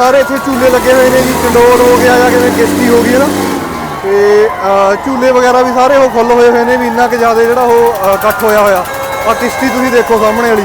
ਸਾਰੇ ਇੱਥੇ ਝੂਲੇ ਲੱਗੇ ਹੋਏ ਨੇ ਜੀ ਚੰਡੋਲ ਹੋ ਗਿਆ ਜਾਂ ਕਿਵੇਂ ਕਿਸ਼ਤੀ ਹੋ ਗਈ ਹੈ ਨਾ। ਤੇ ਝੂਲੇ ਵਗੈਰਾ ਵੀ ਸਾਰੇ ਉਹ ਫੁੱਲ ਹੋਏ ਹੋਏ ਨੇ ਵੀ ਇੰਨਾ ਕਿ ਜ਼ਿਆਦਾ ਜਿਹੜਾ ਉਹ ਇਕੱਠ ਹੋਇਆ ਹੋਇਆ। ਆ ਕਿਸ਼ਤੀ ਤੁਸੀਂ ਦੇਖੋ ਸਾਹਮਣੇ ਵਾਲੀ।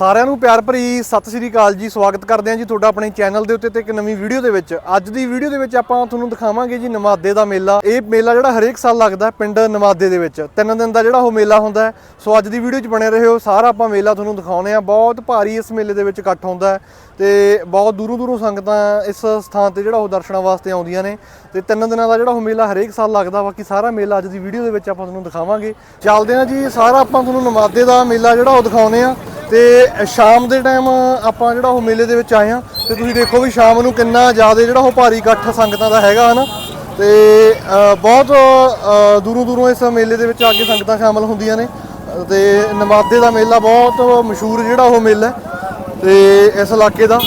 ਸਾਰਿਆਂ ਨੂੰ ਪਿਆਰ ਭਰੀ ਸਤਿ ਸ੍ਰੀ ਅਕਾਲ ਜੀ, ਸਵਾਗਤ ਕਰਦੇ ਹਾਂ ਜੀ ਤੁਹਾਡਾ ਆਪਣੇ ਚੈਨਲ ਦੇ ਉੱਤੇ ਤੇ ਇੱਕ ਨਵੀਂ ਵੀਡੀਓ ਦੇ ਵਿੱਚ। ਅੱਜ ਦੀ ਵੀਡੀਓ ਦੇ ਵਿੱਚ ਆਪਾਂ ਤੁਹਾਨੂੰ ਦਿਖਾਵਾਂਗੇ ਜੀ ਨਮਾਦੇ ਦਾ ਮੇਲਾ। ਇਹ ਮੇਲਾ ਜਿਹੜਾ ਹਰੇਕ ਸਾਲ ਲੱਗਦਾ ਪਿੰਡ ਨਵਾਦੇ ਦੇ ਵਿੱਚ। ਤਿੰਨ ਦਿਨ ਦਾ ਜਿਹੜਾ ਉਹ ਮੇਲਾ ਹੁੰਦਾ ਹੈ। ਸੋ ਅੱਜ ਦੀ ਵੀਡੀਓ 'ਚ ਬਣੇ ਰਹੋ। ਸਾਰਾ ਆਪਾਂ ਮੇਲਾ ਤੁਹਾਨੂੰ ਦਿਖਾਉਣੇ ਆ ਬਹੁਤ ਭਾਰੀ ਇਸ ਮੇਲੇ ਦੇ ਵਿੱਚ ਇਕੱਠ ਹੁੰਦਾ ਹੈ ਤੇ ਬਹੁਤ ਦੂਰੋਂ ਦੂਰੋਂ ਸੰਗਤਾਂ ਇਸ ਸਥਾਨ ਤੇ ਜਿਹੜਾ ਉਹ ਦਰਸ਼ਨਾਂ ਵਾਸਤੇ ਆਉਂਦੀਆਂ ਨੇ। ਤੇ ਤਿੰਨ ਦਿਨਾਂ ਦਾ ਜਿਹੜਾ ਉਹ ਮੇਲਾ ਹਰੇਕ ਸਾਲ ਲੱਗਦਾ। ਬਾਕੀ ਸਾਰਾ ਮੇਲਾ ਅੱਜ ਦੀ ਵੀਡੀਓ ਦੇ ਵਿੱਚ ਆਪਾਂ ਤੁਹਾਨੂੰ ਦਿਖਾਵਾਂਗੇ। ਚੱਲਦੇ ਹਾਂ ਜੀ। ਸਾਰਾ ਆਪਾਂ ਤੁਹਾਨੂੰ ਨਵਾਦੇ ਦਾ ਮੇਲਾ ਜਿਹੜਾ ਉਹ ਦਿਖਾਉਨੇ ਆ ਤੇ ਸ਼ਾਮ ਦੇ ਟਾਈਮ ਆਪਾਂ ਜਿਹੜਾ ਉਹ ਮੇਲੇ ਦੇ ਵਿੱਚ ਆਏ ਆ ਤੇ ਤੁਸੀਂ ਦੇਖੋ ਵੀ ਸ਼ਾਮ ਨੂੰ ਕਿੰਨਾ ਜ਼ਿਆਦਾ ਜਿਹੜਾ ਉਹ ਭਾਰੀ ਇਕੱਠ ਸੰਗਤਾਂ ਦਾ ਹੈਗਾ ਹਨਾ। ਤੇ ਅ, ਬਹੁਤ ਦੂਰੋਂ ਦੂਰੋਂ ਇਸ ਮੇਲੇ ਦੇ ਵਿੱਚ ਆ ਕੇ ਸੰਗਤਾਂ ਸ਼ਾਮਲ ਹੁੰਦੀਆਂ ਨੇ। ਅ, ਤੇ ਨਮਾਦੇ ਦਾ ਮੇਲਾ ਬਹੁਤ ਮਸ਼ਹੂਰ ਜਿਹੜਾ ਉਹ ਮੇਲਾ ਹੈ। ਤੇ ਇਸ ਇਲਾਕੇ ਦਾ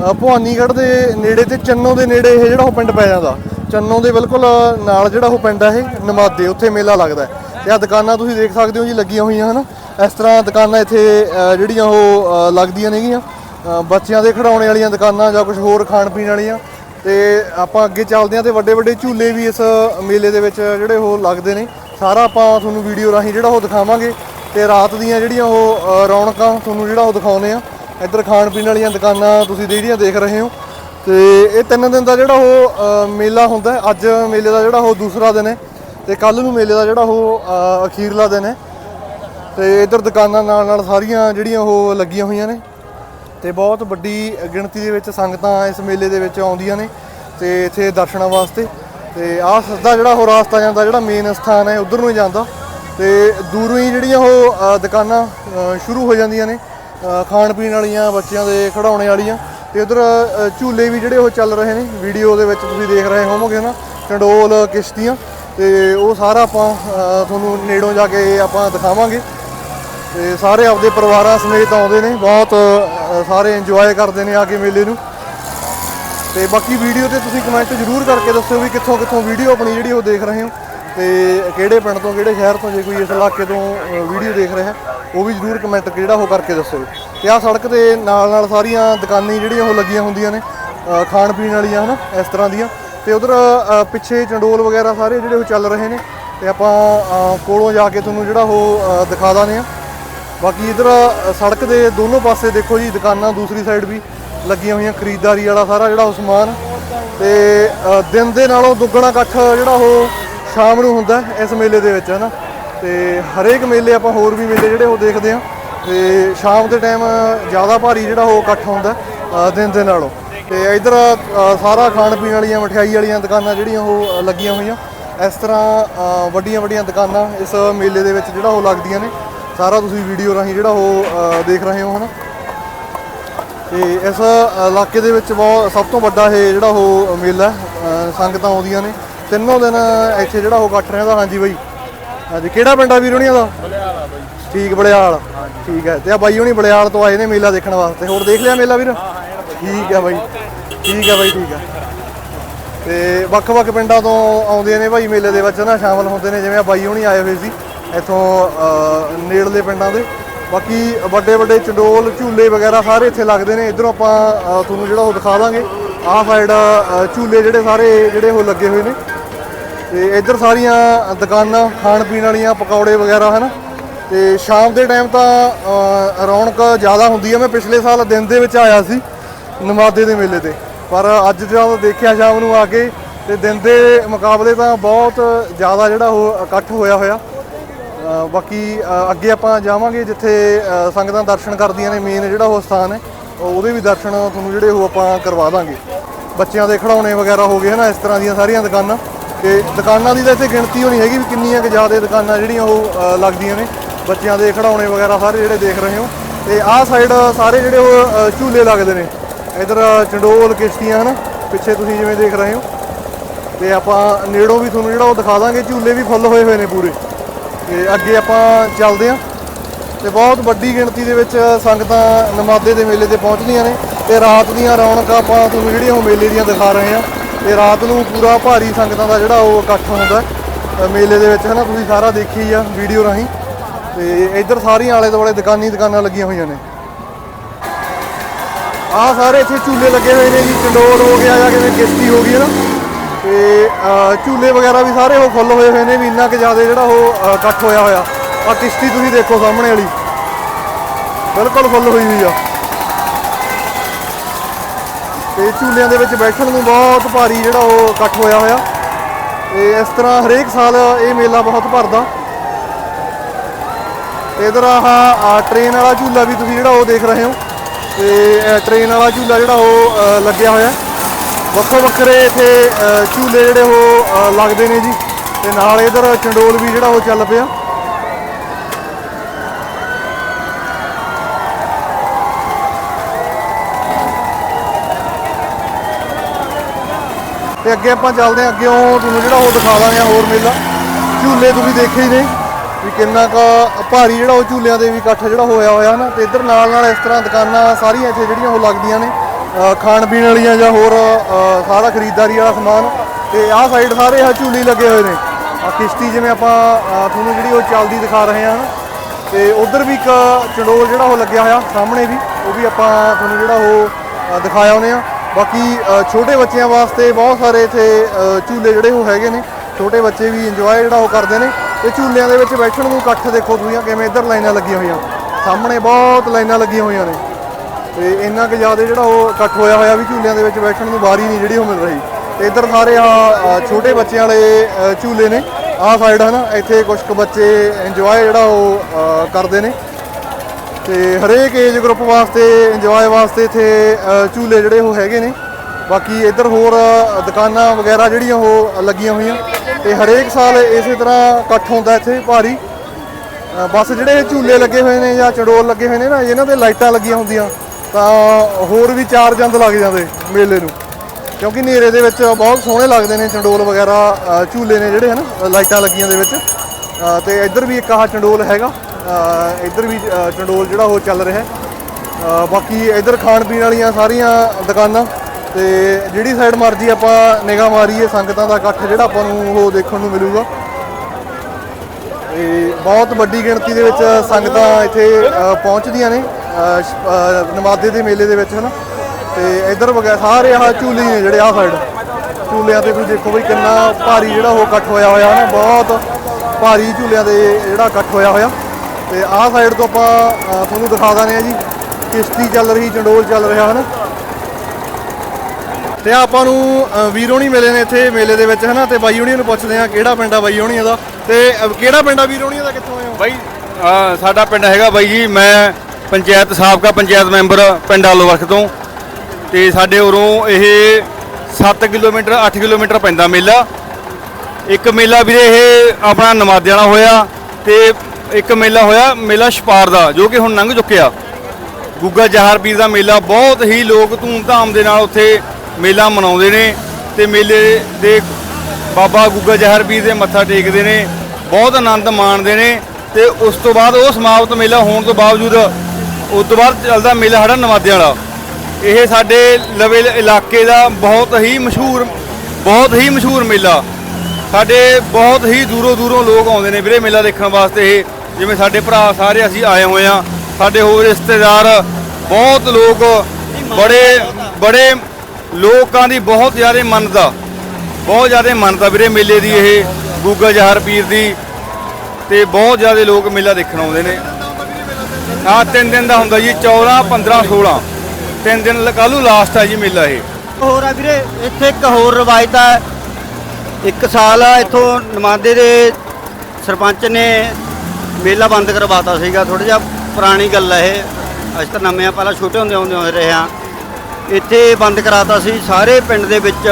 ਭਵਾਨੀਗੜ੍ਹ ਦੇ ਨੇੜੇ ਤੇ ਚੰਨੋ ਦੇ ਨੇੜੇ ਇਹ ਜਿਹੜਾ ਉਹ ਪਿੰਡ ਪੈ ਜਾਂਦਾ। ਚੰਨੋ ਦੇ ਬਿਲਕੁਲ ਨਾਲ ਜਿਹੜਾ ਉਹ ਪਿੰਡ ਹੈ ਇਹ ਨਮਾਦੇ ਉੱਥੇ ਮੇਲਾ ਲੱਗਦਾ ਹੈ। ਤੇ ਆ ਦੁਕਾਨਾਂ ਤੁਸੀਂ ਦੇਖ ਸਕਦੇ ਹੋ ਜੀ ਲੱਗੀਆਂ ਹੋਈਆਂ ਹਨ। ਇਸ ਤਰ੍ਹਾਂ ਦੁਕਾਨਾਂ ਇੱਥੇ ਅ, ਜਿਹੜੀਆਂ ਉਹ ਅ, ਲੱਗਦੀਆਂ ਨੇਗੀਆਂ। ਅ, ਬੱਚਿਆਂ ਦੇ ਖਿਡੌਣੇ ਵਾਲੀਆਂ ਦੁਕਾਨਾਂ ਜਾਂ ਕੁਝ ਹੋਰ ਖਾਣ ਪੀਣ ਵਾਲੀਆਂ। ਤੇ ਆਪਾਂ ਅੱਗੇ ਚੱਲਦੇ ਹਾਂ ਤੇ ਵੱਡੇ ਵੱਡੇ ਝੂਲੇ ਵੀ ਇਸ ਮੇਲੇ ਦੇ ਵਿੱਚ ਜਿਹੜੇ ਉਹ ਲੱਗਦੇ ਨੇ। ਸਾਰਾ ਆਪਾਂ ਤੁਹਾਨੂੰ ਵੀਡੀਓ ਰਾਹੀਂ ਜਿਹੜਾ ਉਹ ਦਿਖਾਵਾਂਗੇ। ਤੇ ਰਾਤ ਦੀਆਂ ਜਿਹੜੀਆਂ ਉਹ ਅ, ਰੌਣਕਾਂ ਤੁਹਾਨੂੰ ਜਿਹੜਾ ਉਹ ਦਿਖਾਉਂਦੇ ਆ ਇੱਧਰ ਖਾਣ ਪੀਣ ਵਾਲੀਆਂ ਦੁਕਾਨਾਂ ਤੁਸੀਂ ਜਿਹੜੀਆਂ ਦੇਖ ਰਹੇ ਹੋ। ਤੇ ਇਹ ਤਿੰਨ ਦਿਨ ਦਾ ਜਿਹੜਾ ਉਹ ਅ, ਮੇਲਾ ਹੁੰਦਾ ਹੈ। ਅੱਜ ਮੇਲੇ ਦਾ ਜਿਹੜਾ ਉਹ ਦੂਸਰਾ ਦਿਨ ਹੈ। ਤੇ ਕੱਲ ਨੂੰ ਮੇਲੇ ਦਾ ਜਿਹੜਾ ਉਹ ਅ, ਅਖੀਰਲਾ ਦਿਨ ਹੈ। ਤੇ ਇੱਧਰ ਦੁਕਾਨਾਂ ਨਾਲ ਨਾਲ ਸਾਰੀਆਂ ਜਿਹੜੀਆਂ ਉਹ ਲੱਗੀਆਂ ਹੋਈਆਂ ਨੇ ਤੇ ਬਹੁਤ ਵੱਡੀ ਗਿਣਤੀ ਦੇ ਵਿੱਚ ਸੰਗਤਾਂ ਇਸ ਮੇਲੇ ਦੇ ਵਿੱਚ ਆਉਂਦੀਆਂ ਨੇ ਤੇ ਇੱਥੇ ਦਰਸ਼ਨਾਂ ਵਾਸਤੇ ਤੇ ਆਹ ਸਿੱਧਾ ਜਿਹੜਾ ਉਹ ਰਾਸਤਾ ਜਾਂਦਾ, ਜਿਹੜਾ ਮੇਨ ਸਥਾਨ ਹੈ, ਉਧਰ ਨੂੰ ਹੀ ਜਾਂਦਾ ਤੇ ਦੂਰੋਂ ਹੀ ਜਿਹੜੀਆਂ ਉਹ ਦੁਕਾਨਾਂ ਸ਼ੁਰੂ ਹੋ ਜਾਂਦੀਆਂ ਨੇ ਖਾਣ ਪੀਣ ਵਾਲੀਆਂ, ਬੱਚਿਆਂ ਦੇ ਖਿਡੌਣੇ ਵਾਲੀਆਂ ਤੇ ਉਧਰ ਝੂਲੇ ਵੀ ਜਿਹੜੇ ਉਹ ਚੱਲ ਰਹੇ ਨੇ ਵੀਡੀਓ ਦੇ ਵਿੱਚ ਤੁਸੀਂ ਦੇਖ ਰਹੇ ਹੋਵੋਗੇ ਨਾ, ਚੰਡੋਲ, ਕਿਸ਼ਤੀਆਂ ਤੇ ਉਹ ਸਾਰਾ ਆਪਾਂ ਤੁਹਾਨੂੰ ਨੇੜੋਂ ਜਾ ਕੇ ਆਪਾਂ ਦਿਖਾਵਾਂਗੇ। ਤੇ ਸਾਰੇ ਆਪਦੇ ਪਰਿਵਾਰਾਂ ਸਮੇਤ ਆਉਂਦੇ ਨੇ, ਬਹੁਤ ਸਾਰੇ ਇੰਜੋਏ ਕਰਦੇ ਨੇ ਆ ਕੇ ਮੇਲੇ ਨੂੰ। ਤੇ ਬਾਕੀ ਵੀਡੀਓ ਤੇ ਤੁਸੀਂ ਕਮੈਂਟ ਜ਼ਰੂਰ ਕਰਕੇ ਦੱਸਿਓ ਵੀ ਕਿੱਥੋਂ ਕਿੱਥੋਂ ਵੀਡੀਓ ਆਪਣੀ ਜਿਹੜੀ ਉਹ ਦੇਖ ਰਹੇ ਹੋ। ਤੇ ਕਿਹੜੇ ਪਿੰਡ ਤੋਂ, ਕਿਹੜੇ ਸ਼ਹਿਰ ਤੋਂ, ਜੇ ਕੋਈ ਇਸ ਇਲਾਕੇ ਤੋਂ ਵੀਡੀਓ ਦੇਖ ਰਿਹਾ, ਉਹ ਵੀ ਜ਼ਰੂਰ ਕਮੈਂਟ ਜਿਹੜਾ ਉਹ ਕਰਕੇ ਦੱਸਿਓ। ਤੇ ਆਹ ਸੜਕ ਦੇ ਨਾਲ ਨਾਲ ਸਾਰੀਆਂ ਦੁਕਾਨਾਂ ਜਿਹੜੀਆਂ ਉਹ ਲੱਗੀਆਂ ਹੁੰਦੀਆਂ ਨੇ ਖਾਣ ਪੀਣ ਵਾਲੀਆਂ, ਹਨਾ, ਇਸ ਤਰ੍ਹਾਂ ਦੀਆਂ। ਤੇ ਉਧਰ ਪਿੱਛੇ ਚੰਡੋਲ ਵਗੈਰਾ ਸਾਰੇ ਜਿਹੜੇ ਉਹ ਚੱਲ ਰਹੇ ਨੇ। ਤੇ ਆਪਾਂ ਕੋਲੋਂ ਜਾ ਕੇ ਤੁਹਾਨੂੰ ਜਿਹੜਾ ਉਹ ਦਿਖਾ ਦਾਂਗੇ ਆ। ਬਾਕੀ ਇਧਰ ਸੜਕ ਦੇ ਦੋਨੋਂ ਪਾਸੇ ਦੇਖੋ ਜੀ, ਦੁਕਾਨਾਂ ਦੂਸਰੀ ਸਾਈਡ ਵੀ ਲੱਗੀਆਂ ਹੋਈਆਂ, ਖਰੀਦਦਾਰੀ ਵਾਲਾ ਸਾਰਾ ਜਿਹੜਾ ਉਹ ਸਮਾਨ। ਤੇ ਦਿਨ ਦੇ ਨਾਲੋਂ ਦੁੱਗਣਾ ਇਕੱਠ ਜਿਹੜਾ ਉਹ ਸ਼ਾਮ ਨੂੰ ਹੁੰਦਾ ਇਸ ਮੇਲੇ ਦੇ ਵਿੱਚ, ਹਨਾ? ਤੇ ਹਰੇਕ ਮੇਲੇ ਆਪਾਂ ਹੋਰ ਵੀ ਮੇਲੇ ਜਿਹੜੇ ਉਹ ਦੇਖਦੇ ਆ ਤੇ ਸ਼ਾਮ ਦੇ ਟਾਈਮ ਜ਼ਿਆਦਾ ਭਾਰੀ ਜਿਹੜਾ ਉਹ ਇਕੱਠ ਹੁੰਦਾ ਦਿਨ ਦੇ ਨਾਲੋਂ। ਤੇ ਇਧਰ ਸਾਰਾ ਖਾਣ ਪੀਣ ਵਾਲੀਆਂ, ਮਠਿਆਈ ਵਾਲੀਆਂ ਦੁਕਾਨਾਂ ਜਿਹੜੀਆਂ ਉਹ ਲੱਗੀਆਂ ਹੋਈਆਂ। ਇਸ ਤਰ੍ਹਾਂ ਵੱਡੀਆਂ ਵੱਡੀਆਂ ਦੁਕਾਨਾਂ ਇਸ ਮੇਲੇ ਦੇ ਵਿੱਚ ਜਿਹੜਾ ਉਹ ਲੱਗਦੀਆਂ ਨੇ। ਸਾਰਾ ਤੁਸੀਂ ਵੀਡੀਓ ਰਾਹੀਂ ਜਿਹੜਾ ਉਹ ਦੇਖ ਰਹੇ ਹੋ ਹਨਾ? ਤੇ ਇਸ ਇਲਾਕੇ ਦੇ ਵਿੱਚ ਬਹੁਤ ਸਭ ਤੋਂ ਵੱਡਾ ਇਹ ਜਿਹੜਾ ਉਹ ਮੇਲਾ ਸੰਗਤਾਂ ਆਉਂਦੀਆਂ ਨੇ। ਤਿੰਨੋਂ ਦਿਨ ਇੱਥੇ ਜਿਹੜਾ ਉਹ ਇਕੱਠ ਰਹਿੰਦਾ ਹਾਂਜੀ ਬਾਈ। ਹਾਂਜੀ ਕਿਹੜਾ ਪਿੰਡ ਆ ਵੀਰ ਹੋਣੀਆਂ ਦਾ ਬਲਿਆਲਾ ਬਾਈ। ਠੀਕ ਬੜਿਆਲ ਠੀਕ ਹੈ ਤੇ ਆ ਬਾਈ ਹੋਣੀ ਬੜਿਆਲ ਤੋਂ ਆਏ ਨੇ ਮੇਲਾ ਦੇਖਣ ਵਾਸਤੇ। ਹੋਰ ਦੇਖ ਲਿਆ ਮੇਲਾ ਵੀਰ? ਠੀਕ ਹੈ ਬਾਈ। ਠੀਕ ਹੈ ਬਾਈ ਠੀਕ ਹੈ। ਤੇ ਵੱਖ-ਵੱਖ ਪਿੰਡਾਂ ਤੋਂ ਆਉਂਦੇ ਨੇ ਭਾਈ ਮੇਲੇ ਦੇ ਵਿੱਚ ਨਾ ਸ਼ਾਮਲ ਹੁੰਦੇ ਨੇ। ਜਿਵੇਂ ਆ ਬਾਈ ਹੋਣੀ ਆਏ ਹੋਏ ਸੀ। ਇੱਥੋਂ ਨੇੜਲੇ ਪਿੰਡਾਂ ਦੇ। ਬਾਕੀ ਵੱਡੇ ਵੱਡੇ ਚੰਡੋਲ, ਝੂਲੇ ਵਗੈਰਾ ਸਾਰੇ ਇੱਥੇ ਲੱਗਦੇ ਨੇ। ਇਧਰੋਂ ਆਪਾਂ ਤੁਹਾਨੂੰ ਜਿਹੜਾ ਉਹ ਦਿਖਾ ਦਾਂਗੇ। ਆਹ ਸਾਈਡ ਝੂਲੇ ਜਿਹੜੇ ਸਾਰੇ, ਜਿਹੜੇ ਉਹ ਲੱਗੇ ਹੋਏ ਨੇ। ਤੇ ਇੱਧਰ ਸਾਰੀਆਂ ਦੁਕਾਨਾਂ, ਖਾਣ ਪੀਣ ਵਾਲੀਆਂ, ਪਕੌੜੇ ਵਗੈਰਾ, ਹਨ? ਤੇ ਸ਼ਾਮ ਦੇ ਟਾਈਮ ਤਾਂ ਰੌਣਕ ਜ਼ਿਆਦਾ ਹੁੰਦੀ ਹੈ ਮੈਂ ਪਿਛਲੇ ਸਾਲ ਦਿਨ ਦੇ ਵਿੱਚ ਆਇਆ ਸੀ, ਨਮਾਦੇ ਦੇ ਮੇਲੇ ਤੇ। ਪਰ ਅੱਜ ਜਦੋਂ ਦੇਖਿਆ ਸ਼ਾਮ ਨੂੰ ਆ ਕੇ, ਤੇ ਦਿਨ ਦੇ ਮੁਕਾਬਲੇ ਤਾਂ ਬਹੁਤ ਜ਼ਿਆਦਾ ਜਿਹੜਾ ਉਹ ਇਕੱਠ ਹੋਇਆ ਹੋਇਆ। ਬਾਕੀ ਅੱਗੇ ਆਪਾਂ ਜਾਵਾਂਗੇ ਜਿੱਥੇ ਸੰਗਤਾਂ ਦਰਸ਼ਨ ਕਰਦੀਆਂ ਨੇ ਮੇਨ ਜਿਹੜਾ ਉਹ ਸਥਾਨ ਹੈ ਉਹਦੇ ਵੀ ਦਰਸ਼ਨ ਤੁਹਾਨੂੰ ਜਿਹੜੇ ਉਹ ਆਪਾਂ ਕਰਵਾ ਦਾਂਗੇ। ਬੱਚਿਆਂ ਦੇ ਖਿਡੌਣੇ ਵਗੈਰਾ ਹੋ ਗਏ, ਹਨਾ, ਇਸ ਤਰ੍ਹਾਂ ਦੀਆਂ ਸਾਰੀਆਂ ਦੁਕਾਨਾਂ। ਤੇ ਦੁਕਾਨਾਂ ਦੀ ਤਾਂ ਇੱਥੇ ਗਿਣਤੀ ਹੋਣੀ ਹੈਗੀ ਵੀ ਕਿੰਨੀਆਂ ਕੁ ਜ਼ਿਆਦਾ ਦੁਕਾਨਾਂ ਜਿਹੜੀਆਂ ਉਹ ਲੱਗਦੀਆਂ ਨੇ। ਬੱਚਿਆਂ ਦੇ ਖਿਡੌਣੇ ਵਗੈਰਾ ਸਾਰੇ ਜਿਹੜੇ ਦੇਖ ਰਹੇ ਹੋ। ਤੇ ਆਹ ਸਾਈਡ ਸਾਰੇ ਜਿਹੜੇ ਉਹ ਝੂਲੇ ਲੱਗਦੇ ਨੇ। ਇਧਰ ਚੰਡੋਲ ਕਿਸ਼ਤੀਆਂ, ਹਨਾ, ਪਿੱਛੇ ਤੁਸੀਂ ਜਿਵੇਂ ਦੇਖ ਰਹੇ ਹੋ। ਤੇ ਆਪਾਂ ਨੇੜੋਂ ਵੀ ਤੁਹਾਨੂੰ ਜਿਹੜਾ ਉਹ ਦਿਖਾ ਦਾਂਗੇ, ਝੂਲੇ ਵੀ ਫੁੱਲ ਹੋਏ ਹੋਏ ਨੇ ਪੂਰੇ। ਤੇ ਅੱਗੇ ਆਪਾਂ ਚੱਲਦੇ ਹਾਂ। ਤੇ ਬਹੁਤ ਵੱਡੀ ਗਿਣਤੀ ਦੇ ਵਿੱਚ ਸੰਗਤਾਂ ਨਮਾਦੇ ਦੇ ਮੇਲੇ ਤੇ ਪਹੁੰਚਦੀਆਂ ਨੇ। ਤੇ ਰਾਤ ਦੀਆਂ ਰੌਣਕਾਂ ਆਪਾਂ ਤੁਹਾਨੂੰ ਜਿਹੜੀਆਂ ਉਹ ਮੇਲੇ ਦੀਆਂ ਦਿਖਾ ਰਹੇ ਹਾਂ। ਤੇ ਰਾਤ ਨੂੰ ਪੂਰਾ ਭਾਰੀ ਸੰਗਤਾਂ ਦਾ ਜਿਹੜਾ ਉਹ ਇਕੱਠ ਹੁੰਦਾ ਮੇਲੇ ਦੇ ਵਿੱਚ, ਹਨਾ? ਤੁਸੀਂ ਸਾਰਾ ਦੇਖੀ ਆ ਵੀਡੀਓ ਰਾਹੀਂ। ਤੇ ਇੱਧਰ ਸਾਰੀਆਂ ਆਲੇ ਦੁਆਲੇ ਦੁਕਾਨੀ ਦੁਕਾਨਾਂ ਲੱਗੀਆਂ ਹੋਈਆਂ ਨੇ। ਆਹ ਸਾਰੇ ਇੱਥੇ ਝੂਲੇ ਲੱਗੇ ਹੋਏ ਨੇ ਜੀ। ਚੰਡੋਲ ਹੋ ਗਿਆ ਜਾਂ ਕਿਵੇਂ ਕਿਸ਼ਤੀ ਹੋ ਗਈ ਹੈ ਨਾ ਤੇ ਝੂਲੇ ਵਗੈਰਾ ਵੀ ਸਾਰੇ ਉਹ ਫੁੱਲ ਹੋਏ ਹੋਏ ਨੇ ਵੀ ਇੰਨਾ ਕਿ ਜ਼ਿਆਦਾ ਜਿਹੜਾ ਉਹ ਇਕੱਠ ਹੋਇਆ ਹੋਇਆ। ਆ ਕਿਸ਼ਤੀ ਤੁਸੀਂ ਦੇਖੋ ਸਾਹਮਣੇ ਵਾਲੀ। ਬਿਲਕੁਲ ਫੁੱਲ ਹੋਈ ਹੋਈ ਆ। ਤੇ ਝੂਲਿਆਂ ਦੇ ਵਿੱਚ ਬੈਠਣ ਨੂੰ ਬਹੁਤ ਭਾਰੀ ਜਿਹੜਾ ਉਹ ਇਕੱਠ ਹੋਇਆ ਹੋਇਆ। ਤੇ ਇਸ ਤਰ੍ਹਾਂ ਹਰੇਕ ਸਾਲ ਇਹ ਮੇਲਾ ਬਹੁਤ ਭਰਦਾ। ਤੇ ਇਧਰ ਆਹ ਟ੍ਰੇਨ ਵਾਲਾ ਝੂਲਾ ਵੀ ਤੁਸੀਂ ਜਿਹੜਾ ਉਹ ਦੇਖ ਰਹੇ ਹੋ। ਤੇ ਇਹ ਟ੍ਰੇਨ ਵਾਲਾ ਝੂਲਾ ਜਿਹੜਾ ਉਹ ਲੱਗਿਆ ਹੋਇਆ। ਵੱਖੋ ਵੱਖਰੇ ਇੱਥੇ ਝੂਲੇ ਜਿਹੜੇ ਉਹ ਲੱਗਦੇ ਨੇ ਜੀ। ਤੇ ਨਾਲ ਇਧਰ ਚੰਡੋਲ ਵੀ ਜਿਹੜਾ ਉਹ ਚੱਲ ਪਿਆ। ਤੇ ਅੱਗੇ ਆਪਾਂ ਚੱਲਦੇ ਹਾਂ, ਅੱਗੇੋਂ ਤੁਹਾਨੂੰ ਜਿਹੜਾ ਉਹ ਦਿਖਾ ਦਾਂਗੇ, ਹੋਰ ਮੇਲਾ। ਝੂਲੇ ਤੁਸੀਂ ਦੇਖੇ ਹੀ ਨੇ, ਵੀ ਕਿੰਨਾ ਕੁ ਭਾਰੀ ਜਿਹੜਾ ਉਹ ਝੂਲਿਆਂ ਦੇ ਵੀ ਇਕੱਠ ਜਿਹੜਾ ਹੋਇਆ ਹੋਇਆ ਨਾ। ਤੇ ਇੱਧਰ ਨਾਲ ਨਾਲ ਇਸ ਤਰ੍ਹਾਂ ਦੁਕਾਨਾਂ ਸਾਰੀਆਂ ਇੱਥੇ ਜਿਹੜੀਆਂ ਉਹ ਲੱਗਦੀਆਂ ਨੇ। ਖਾਣ ਪੀਣ ਵਾਲੀਆਂ ਜਾਂ ਹੋਰ ਸਾਰਾ ਖਰੀਦਦਾਰੀ ਵਾਲਾ ਸਮਾਨ। ਤੇ ਆਹ ਸਾਈਡ ਸਾਰੇ ਆ ਝੂਲੇ ਲੱਗੇ ਹੋਏ ਨੇ। ਆ ਕਿਸ਼ਤੀ ਜਿਵੇਂ ਆਪਾਂ ਤੁਹਾਨੂੰ ਜਿਹੜੀ ਉਹ ਚੱਲਦੀ ਦਿਖਾ ਰਹੇ ਹਾਂ। ਤੇ ਉਧਰ ਵੀ ਇੱਕ ਚੰਡੋਲ ਜਿਹੜਾ ਉਹ ਲੱਗਿਆ ਹੋਇਆ, ਸਾਹਮਣੇ ਵੀ, ਉਹ ਵੀ ਆਪਾਂ ਤੁਹਾਨੂੰ ਜਿਹੜਾ ਉਹ ਦਿਖਾਇਆ ਉਹਨੇ ਆ ਬਾਕੀ ਛੋਟੇ ਬੱਚਿਆਂ ਵਾਸਤੇ ਬਹੁਤ ਸਾਰੇ ਇੱਥੇ ਝੂਲੇ ਜਿਹੜੇ ਉਹ ਹੈਗੇ ਨੇ। ਛੋਟੇ ਬੱਚੇ ਵੀ ਇੰਜੋਏ ਜਿਹੜਾ ਉਹ ਕਰਦੇ ਨੇ। ਤੇ ਝੂਲਿਆਂ ਦੇ ਵਿੱਚ ਬੈਠਣ ਨੂੰ ਇਕੱਠ ਦੇਖੋ ਤੁਸੀਂ, ਕਿਵੇਂ ਇੱਧਰ ਲਾਈਨਾਂ ਲੱਗੀਆਂ ਹੋਈਆਂ। ਸਾਹਮਣੇ ਬਹੁਤ ਲਾਈਨਾਂ ਲੱਗੀਆਂ ਹੋਈਆਂ ਨੇ। ਤੇ ਇੰਨਾ ਕੁ ਜ਼ਿਆਦਾ ਜਿਹੜਾ ਉਹ ਇਕੱਠ ਹੋਇਆ ਹੋਇਆ ਵੀ ਝੂਲਿਆਂ ਦੇ ਵਿੱਚ ਬੈਠਣ ਨੂੰ ਵਾਰੀ ਨਹੀਂ ਜਿਹੜੀ ਉਹ ਮਿਲ ਰਹੀ। ਤੇ ਇੱਧਰ ਸਾਰੇ ਆ ਛੋਟੇ ਬੱਚਿਆਂ ਵਾਲੇ ਝੂਲੇ ਨੇ ਆਹ ਸਾਈਡ ਹੈ ਨਾ ਇੱਥੇ ਕੁਝ ਕੁ ਬੱਚੇ ਇੰਜੋਏ ਜਿਹੜਾ ਉਹ ਕਰਦੇ ਨੇ। ਤੇ ਹਰੇਕ ਏਜ ਗਰੁੱਪ ਵਾਸਤੇ ਇੰਜੋਏ ਵਾਸਤੇ ਇੱਥੇ ਝੂਲੇ ਜਿਹੜੇ ਉਹ ਹੈਗੇ ਨੇ। ਬਾਕੀ ਇੱਧਰ ਹੋਰ ਦੁਕਾਨਾਂ ਵਗੈਰਾ ਜਿਹੜੀਆਂ ਉਹ ਲੱਗੀਆਂ ਹੋਈਆਂ। ਤੇ ਹਰੇਕ ਸਾਲ ਇਸੇ ਤਰ੍ਹਾਂ ਇਕੱਠ ਹੁੰਦਾ ਇੱਥੇ ਭਾਰੀ। ਬਸ ਜਿਹੜੇ ਝੂਲੇ ਲੱਗੇ ਹੋਏ ਨੇ ਜਾਂ ਚੜੋਲ ਲੱਗੇ ਹੋਏ ਨੇ ਨਾ, ਇਹਨਾਂ ਤੇ ਲਾਈਟਾਂ ਲੱਗੀਆਂ ਹੁੰਦੀਆਂ। ਤਾਂ ਹੋਰ ਵੀ ਚਾਰ ਚੰਦ ਲੱਗ ਜਾਂਦੇ ਮੇਲੇ ਨੂੰ। ਕਿਉਂਕਿ ਹਨੇਰੇ ਦੇ ਵਿੱਚ ਬਹੁਤ ਸੋਹਣੇ ਲੱਗਦੇ ਨੇ ਚੰਡੋਲ ਵਗੈਰਾ ਝੂਲੇ ਨੇ ਜਿਹੜੇ ਹਨ ਲਾਈਟਾਂ ਲੱਗੀਆਂ ਦੇ ਵਿੱਚ। ਅ, ਤੇ ਇੱਧਰ ਵੀ ਇੱਕ ਆਹ ਚੰਡੋਲ ਹੈਗਾ। ਇੱਧਰ ਵੀ ਚੰਡੋਲ ਜਿਹੜਾ ਉਹ ਚੱਲ ਰਿਹਾ। ਬਾਕੀ ਇੱਧਰ ਖਾਣ ਪੀਣ ਵਾਲੀਆਂ ਸਾਰੀਆਂ ਦੁਕਾਨਾਂ। ਤੇ ਜਿਹੜੀ ਸਾਈਡ ਮਰਜ਼ੀ ਆਪਾਂ ਨਿਗਾਹ ਮਾਰੀਏ ਸੰਗਤਾਂ ਦਾ ਇਕੱਠ ਜਿਹੜਾ ਆਪਾਂ ਨੂੰ ਉਹ ਦੇਖਣ ਨੂੰ ਮਿਲੂਗਾ। ਤੇ ਬਹੁਤ ਵੱਡੀ ਗਿਣਤੀ ਦੇ ਵਿੱਚ ਸੰਗਤਾਂ ਇੱਥੇ ਪਹੁੰਚਦੀਆਂ ਨੇ। ਨਵਾਦੇ ਦੇ ਮੇਲੇ ਦੇ ਵਿੱਚ ਹਨਾ? ਤੇ ਇੱਧਰ ਵਗੈਰਾ ਸਾਰੇ ਆਹ ਝੂਲੇ ਨੇ ਜਿਹੜੇ ਆਹ ਸਾਈਡ ਝੂਲਿਆਂ ਤੇ ਤੁਸੀਂ ਦੇਖੋ ਬਈ ਕਿੰਨਾ ਭਾਰੀ ਜਿਹੜਾ ਉਹ ਇਕੱਠ ਹੋਇਆ ਹੋਇਆ ਨਾ ਬਹੁਤ ਭਾਰੀ ਝੂਲਿਆਂ ਦੇ ਜਿਹੜਾ ਇਕੱਠ ਹੋਇਆ ਹੋਇਆ। ਤੇ ਆਹ ਸਾਈਡ ਤੋਂ ਆਪਾਂ ਤੁਹਾਨੂੰ ਦਿਖਾ ਦਾਂਗੇ ਆ ਜੀ ਕਿਸ਼ਤੀ ਚੱਲ ਰਹੀ ਚੰਡੋਲ ਚੱਲ ਰਿਹਾ ਹਨਾ? ਤੇ ਆਪਾਂ ਨੂੰ ਅ, ਵੀਰ ਮਿਲੇ ਨੇ ਇੱਥੇ ਮੇਲੇ ਦੇ ਵਿੱਚ ਹਨਾ? ਤੇ ਬਾਈ ਹੋਣੀ ਨੂੰ ਪੁੱਛਦੇ ਆ ਕਿਹੜਾ ਪਿੰਡ ਆ ਬਾਈ ਹੋਣੀ ਦਾ? ਤੇ ਕਿਹੜਾ ਪਿੰਡ ਆ ਵੀਰ ਹੋਣੀ ਦਾ? ਕਿੱਥੋਂ ਆਏ ਹੋ? ਬਾਈ ਸਾਡਾ ਪਿੰਡ ਹੈਗਾ ਬਾਈ ਜੀ ਮੈਂ ਪੰਚਾਇਤ ਸਾਬਕਾ ਪੰਚਾਇਤ ਮੈਂਬਰ ਪਿੰਡ ਆਲੋਵਰਖ ਤੋਂ ਤੇ ਸਾਡੇ ਉਰੋਂ ਇਹ 7 ਕਿਲੋਮੀਟਰ 8 ਕਿਲੋਮੀਟਰ ਪੈਂਦਾ ਮੇਲਾ। ਇੱਕ ਮੇਲਾ ਵੀਰੇ ਇਹ ਆਪਣਾ ਨਮਾਦਿਆਂ ਵਾਲਾ ਹੋਇਆ ਤੇ ਇੱਕ ਮੇਲਾ ਹੋਇਆ ਮੇਲਾ ਛਪਾਰ ਦਾ, ਜੋ ਕਿ ਹੁਣ ਲੰਘ ਚੁੱਕਿਆ। ਗੁੱਗਾ ਜਹਾਰ ਦਾ ਮੇਲਾ, ਬਹੁਤ ਹੀ ਲੋਕ ਧੂਮਧਾਮ ਦੇ ਨਾਲ ਉੱਥੇ ਮੇਲਾ ਮਨਾਉਂਦੇ ਨੇ ਤੇ ਮੇਲੇ ਦੇ ਬਾਬਾ ਗੁੱਗਾ ਜਹਾਰਪੀਰ ਦੇ ਮੱਥਾ ਟੇਕਦੇ ਨੇ, ਬਹੁਤ ਆਨੰਦ ਮਾਣਦੇ ਨੇ ਤੇ ਉਸ ਤੋਂ ਬਾਅਦ ਉਹ ਸਮਾਪਤ ਮੇਲਾ ਹੋਣ ਤੋਂ ਬਾਵਜੂਦ ਉਸ ਤੋਂ ਬਾਅਦ ਚੱਲਦਾ ਮੇਲਾ ਸਾਡਾ ਨਵਾਦਿਆਂ ਵਾਲਾ। ਇਹ ਸਾਡੇ ਲਵੇ ਇਲਾਕੇ ਦਾ ਬਹੁਤ ਹੀ ਮਸ਼ਹੂਰ, ਬਹੁਤ ਹੀ ਮਸ਼ਹੂਰ ਮੇਲਾ। ਸਾਡੇ ਬਹੁਤ ਹੀ ਦੂਰੋਂ ਦੂਰੋਂ ਲੋਕ ਆਉਂਦੇ ਨੇ ਵੀਰੇ ਮੇਲਾ ਦੇਖਣ ਵਾਸਤੇ ਇਹ। ਜਿਵੇਂ ਸਾਡੇ ਭਰਾ ਸਾਰੇ ਅਸੀਂ ਆਏ ਹੋਏ ਆ ਸਾਡੇ ਹੋਰ ਰਿਸ਼ਤੇਦਾਰ, ਬਹੁਤ ਲੋਕ ਬੜੇ ਬੜੇ ਲੋਕਾਂ ਦੀ ਬਹੁਤ ਜ਼ਿਆਦਾ ਮੰਨਦਾ ਬਹੁਤ ਜ਼ਿਆਦਾ ਮੰਨਦਾ ਵੀਰੇ ਮੇਲੇ ਦੀ ਇਹ, ਗੂਗਲ ਜਹਰ ਪੀਰ ਦੀ। ਤੇ ਬਹੁਤ ਜ਼ਿਆਦਾ ਲੋਕ ਮੇਲਾ ਦੇਖਣ ਆਉਂਦੇ ਨੇ। ਹਾਂ ਤਿੰਨ ਦਿਨ ਦਾ ਹੁੰਦਾ ਜੀ 14 15 16 ਤਿੰਨ ਦਿਨ ਕੱਲੂ ਲਾਸਟ ਆ ਜੀ ਮੇਲਾ ਇਹ। ਹੋਰ ਆ ਵੀਰੇ, ਇੱਥੇ ਇੱਕ ਹੋਰ ਰਵਾਇਤ ਆ। ਇੱਕ ਸਾਲ ਇੱਥੋਂ ਨਮਾਂਦੇ ਦੇ ਸਰਪੰਚ ਨੇ ਮੇਲਾ ਬੰਦ ਕਰਵਾਤਾ ਸੀਗਾ। ਥੋੜਾ ਜਿਹਾ ਪੁਰਾਣੀ ਗੱਲ ਹੈ ਇਹ। ਅਸੀਂ ਤਾਂ ਨਵੇਂ ਆ, ਪਹਿਲਾਂ ਛੋਟੇ ਹੁੰਦੇ ਹੁੰਦੇ ਹੋਏ ਰਹੇ ਹਾਂ। ਇੱਥੇ ਬੰਦ ਕਰਾਤਾ ਸੀ। ਸਾਰੇ ਪਿੰਡ ਦੇ ਵਿੱਚ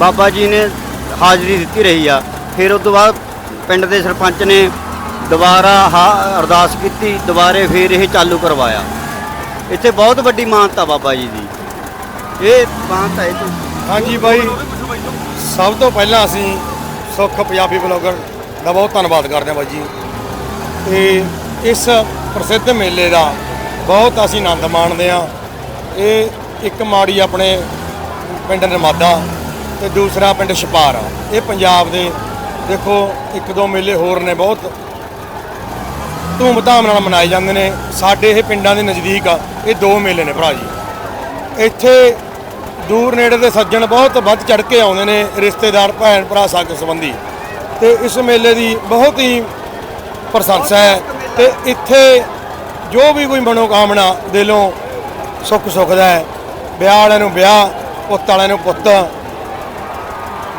ਬਾਬਾ ਜੀ ਨੇ ਹਾਜ਼ਰੀ ਦਿੱਤੀ ਰਹੀ ਆ। ਫਿਰ ਉਸ ਤੋਂ ਬਾਅਦ ਪਿੰਡ ਦੇ ਸਰਪੰਚ ਨੇ ਦੁਬਾਰਾ ਹਾ- ਅਰਦਾਸ ਕੀਤੀ, ਦੁਬਾਰੇ ਫਿਰ ਇਹ ਚਾਲੂ ਕਰਵਾਇਆ। ਇੱਥੇ ਬਹੁਤ ਵੱਡੀ ਮਾਨਤਾ ਬਾਬਾ ਜੀ ਦੀ। ਇਹ ਮਾਨਤਾ ਹੈ ਹਾਂਜੀ ਬਾਈ, ਸਭ ਤੋਂ ਪਹਿਲਾਂ ਅਸੀਂ ਸੁੱਖ ਪੰਜਾਬੀ ਬਲੌਗਰ ਦਾ ਬਹੁਤ ਧੰਨਵਾਦ ਕਰਦੇ ਹਾਂ ਬਾਈ ਜੀ। ਤੇ ਇਸ ਪ੍ਰਸਿੱਧ ਮੇਲੇ ਦਾ ਬਹੁਤ ਅਸੀਂ ਆਨੰਦ ਮਾਣਦੇ ਹਾਂ। ਇਹ ਇੱਕ ਮਾੜੀ ਆਪਣੇ ਪਿੰਡ ਨਰਮਾਦਾ ਤੇ ਦੂਸਰਾ ਪਿੰਡ ਛਪਾਰ। ਇਹ ਪੰਜਾਬ ਦੇ ਦੇਖੋ, ਇੱਕ ਦੋ ਮੇਲੇ ਹੋਰ ਨੇ ਬਹੁਤ ਧੂਮ-ਧਾਮ ਨਾਲ ਮਨਾਏ ਜਾਂਦੇ ਨੇ। ਸਾਡੇ ਇਹ ਪਿੰਡਾਂ ਦੇ ਨਜ਼ਦੀਕ ਆ, ਇਹ ਦੋ ਮੇਲੇ ਨੇ ਭਰਾ ਜੀ। ਇੱਥੇ ਦੂਰ ਨੇੜੇ ਦੇ ਸੱਜਣ ਬਹੁਤ ਵੱਧ ਚੜ ਕੇ ਆਉਂਦੇ ਨੇ, ਰਿਸ਼ਤੇਦਾਰ, ਭੈਣ, ਭਰਾ ਸਾਕ ਸੰਬੰਧੀ। ਤੇ ਇਸ ਮੇਲੇ ਦੀ ਬਹੁਤ ਹੀ ਪ੍ਰਸ਼ੰਸਾ ਹੈ ਤੇ ਇੱਥੇ ਜੋ ਵੀ ਕੋਈ ਮਨੋਕਾਮਨਾ ਦਿਲੋਂ ਸੁੱਖ ਸੁੱਖਦਾ ਹੈ, ਵਿਆਹ ਵਾਲਿਆਂ ਨੂੰ ਵਿਆਹ, ਪੁੱਤ ਵਾਲਿਆਂ ਨੂੰ ਪੁੱਤ,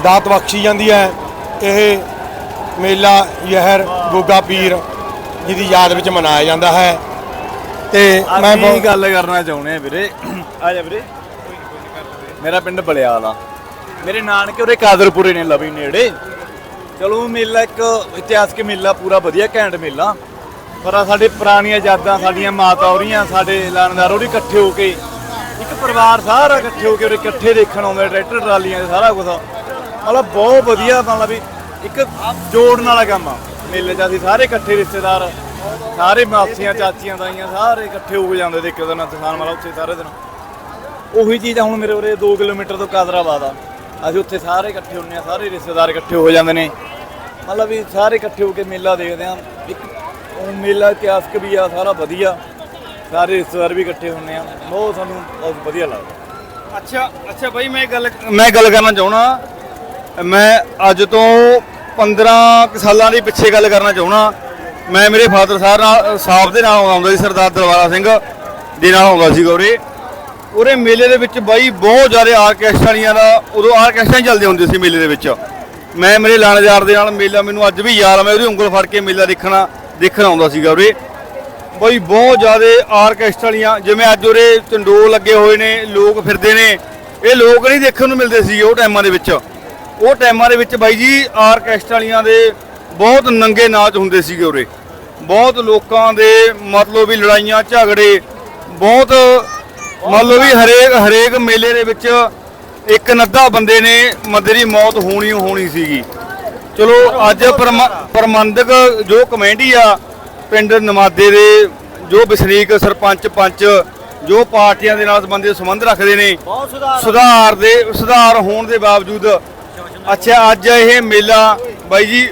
ਦਾਤ ਬਖਸ਼ੀ ਜਾਂਦੀ ਹੈ। ਇਹ ਮੇਲਾ ਯਹਿਰ ਗੋਗਾ ਪੀਰ ਜਿਹਦੀ ਯਾਦ ਵਿੱਚ ਮਨਾਇਆ ਜਾਂਦਾ ਹੈ। ਤੇ ਮੈਂ ਅਸੀਂ ਬਹੁਤ ਗੱਲ ਕਰਨਾ ਚਾਹੁੰਦੇ ਆ ਵੀਰੇ। ਆ ਜਾ ਵੀਰੇ। ਮੇਰਾ ਪਿੰਡ ਬਲਿਆਲ ਆ। ਮੇਰੇ ਨਾਨਕੇ ਉਰੇ ਕਾਦਰਪੁਰੇ ਨੇ ਲਵੀ ਨੇੜੇ। ਚਲੋ ਮੇਲਾ ਇੱਕ ਇਤਿਹਾਸਕ ਮੇਲਾ ਪੂਰਾ ਵਧੀਆ ਘੈਂਟ ਮੇਲਾ। ਪਰ ਆਹ ਸਾਡੇ ਪੁਰਾਣੀਆਂ ਯਾਦਾਂ ਸਾਡੀਆਂ ਮਾਤਾ ਹੋਰੀਆਂ ਸਾਡੇ ਲਾਣਦਾਰ ਹੋਰੀ ਇਕੱਠੇ ਹੋ ਕੇ ਇੱਕ ਪਰਿਵਾਰ ਸਾਰਾ ਇਕੱਠੇ ਹੋ ਕੇ ਉਰੇ ਇਕੱਠੇ ਦੇਖਣ ਆਉਂਦੇ ਟਰੈਕਟਰ ਟਰਾਲੀਆਂ ਤੇ ਸਾਰਾ ਕੁਝ ਮਤਲਬ ਬਹੁਤ ਵਧੀਆ ਮਤਲਬ ਵੀ ਇੱਕ ਜੋੜਨ ਵਾਲਾ ਕੰਮ ਆ। ਮੇਲੇ 'ਚ ਅਸੀਂ ਸਾਰੇ ਇਕੱਠੇ ਰਿਸ਼ਤੇਦਾਰ ਸਾਰੇ ਮਾਸੀਆਂ ਚਾਚੀਆਂ ਤਾਈਆਂ ਸਾਰੇ ਇਕੱਠੇ ਹੋ ਕੇ ਜਾਂਦੇ ਤੇ ਇੱਕ ਦਿਨ ਤਸਾਨ ਵਾਲਾ ਉੱਥੇ ਸਾਰੇ ਦਿਨ। ਉਹੀ ਚੀਜ਼ ਆ ਹੁਣ ਮੇਰੇ ਉਰੇ 2 ਕਿਲੋਮੀਟਰ ਤੋਂ ਕਾਦਰਾਬਾਦ ਆ। ਅਸੀਂ ਉੱਥੇ ਸਾਰੇ ਇਕੱਠੇ ਹੁੰਨੇ ਆ ਸਾਰੇ ਰਿਸ਼ਤੇਦਾਰ ਇਕੱਠੇ ਹੋ ਜਾਂਦੇ ਨੇ। ਮਤਲਬ ਵੀ ਸਾਰੇ ਇਕੱਠੇ ਹੋ ਕੇ ਮੇਲਾ ਦੇਖਦੇ ਆ। ਇੱਕ ਉਹ ਮੇਲਾ ਇਤਿਹਾਸਕ ਵੀ ਆ ਸਾਰਾ ਵਧੀਆ। ਸਾਰੇ ਰਿਸ਼ਤੇਦਾਰ ਵੀ ਇਕੱਠੇ ਹੁੰਨੇ ਆ। ਬਹੁਤ ਸਾਨੂੰ ਬਹੁਤ ਵਧੀਆ ਲੱਗਦਾ। ਅੱਛਾ ਅੱਛਾ ਭਾਈ ਮੈਂ ਗੱਲ ਮੈਂ ਗੱਲ ਕਰਨਾ ਚਾਹਣਾ ਮੈਂ ਅੱਜ ਤੋਂ 15 ਕੁ ਸਾਲਾਂ ਦੀ ਪਿੱਛੇ ਗੱਲ ਕਰਨਾ ਚਾਹੁੰਦਾ, ਮੈਂ ਮੇਰੇ ਫਾਦਰ ਸਾਹਿਬ ਨਾਲ, ਸਾਹਿਬ ਦੇ ਨਾਲ ਆਉਂਦਾ ਸੀ, ਸਰਦਾਰ ਦਲਵਾਰਾ ਸਿੰਘ ਦੇ ਨਾਲ ਆਉਂਦਾ ਸੀ ਉਰੇ। ਉਰੇ ਮੇਲੇ ਦੇ ਵਿੱਚ ਬਾਈ ਬਹੁਤ ਜ਼ਿਆਦਾ ਆਰਕੈਸਟਰਾ ਵਾਲੀਆਂ ਦਾ, ਉਦੋਂ ਆਰਕੈਸਟਰਾਂ ਹੀ ਚੱਲਦੇ ਹੁੰਦੇ ਸੀ ਮੇਲੇ ਦੇ ਵਿੱਚ। ਮੈਂ ਮੇਰੇ ਲਾਣੇਦਾਰ ਦੇ ਨਾਲ ਮੇਲਾ, ਮੈਨੂੰ ਅੱਜ ਵੀ ਯਾਦ ਆ, ਮੈਂ ਉਹਦੀ ਉਂਗਲ ਫੜ ਕੇ ਮੇਲਾ ਦੇਖਣਾ, ਦੇਖਣ ਆਉਂਦਾ ਸੀਗਾ ਉਰੇ। ਬਈ ਬਹੁਤ ਜ਼ਿਆਦਾ ਆਰਕੈਸਟਰਾ ਵਾਲੀਆਂ, ਜਿਵੇਂ ਅੱਜ ਉਰੇ ਚੰਡੋਲ ਲੱਗੇ ਹੋਏ ਨੇ, ਲੋਕ ਫਿਰਦੇ ਨੇ, ਇਹ ਲੋਕ ਨਹੀਂ ਦੇਖਣ ਨੂੰ ਮਿਲਦੇ ਸੀ ਉਹ ਟਾਈਮਾਂ ਦੇ ਵਿੱਚ। ਉਹ ਟਾਈਮਾਂ ਦੇ ਵਿੱਚ ਬਾਈ ਜੀ ਆਰਕੈਸਟਰਾ ਵਾਲੀਆਂ ਦੇ ਬਹੁਤ ਨੰਗੇ ਨਾਚ ਹੁੰਦੇ ਸੀਗੇ ਉਰੇ। ਬਹੁਤ ਲੋਕਾਂ ਦੇ ਮਤਲਬ ਵੀ ਲੜਾਈਆਂ ਝਗੜੇ ਬਹੁਤ ਮੰਨ ਲਓ ਵੀ ਹਰੇਕ ਹਰੇਕ ਮੇਲੇ ਦੇ ਵਿੱਚ ਇੱਕ ਨੱਦਾ ਬੰਦੇ ਨੇ ਬੰਦੇ ਦੀ ਮੌਤ ਹੋਣੀ ਹੋਣੀ ਸੀਗੀ। ਚਲੋ ਅੱਜ ਪ੍ਰਬੰਧਕ ਜੋ ਕਮੇਟੀ ਆ ਪਿੰਡ ਨਮਾਦੇ ਦੇ ਜੋ ਵਸਨੀਕ ਸਰਪੰਚ ਪੰਚ ਜੋ ਪਾਰਟੀਆਂ ਦੇ ਨਾਲ ਸੰਬੰਧਿਤ ਸੰਬੰਧ ਰੱਖਦੇ ਨੇ ਸੁਧਾਰ ਦੇ ਸੁਧਾਰ ਹੋਣ ਦੇ ਬਾਵਜੂਦ ਅੱਛਾ, ਅੱਜ ਇਹ ਮੇਲਾ ਬਾਈ ਜੀ,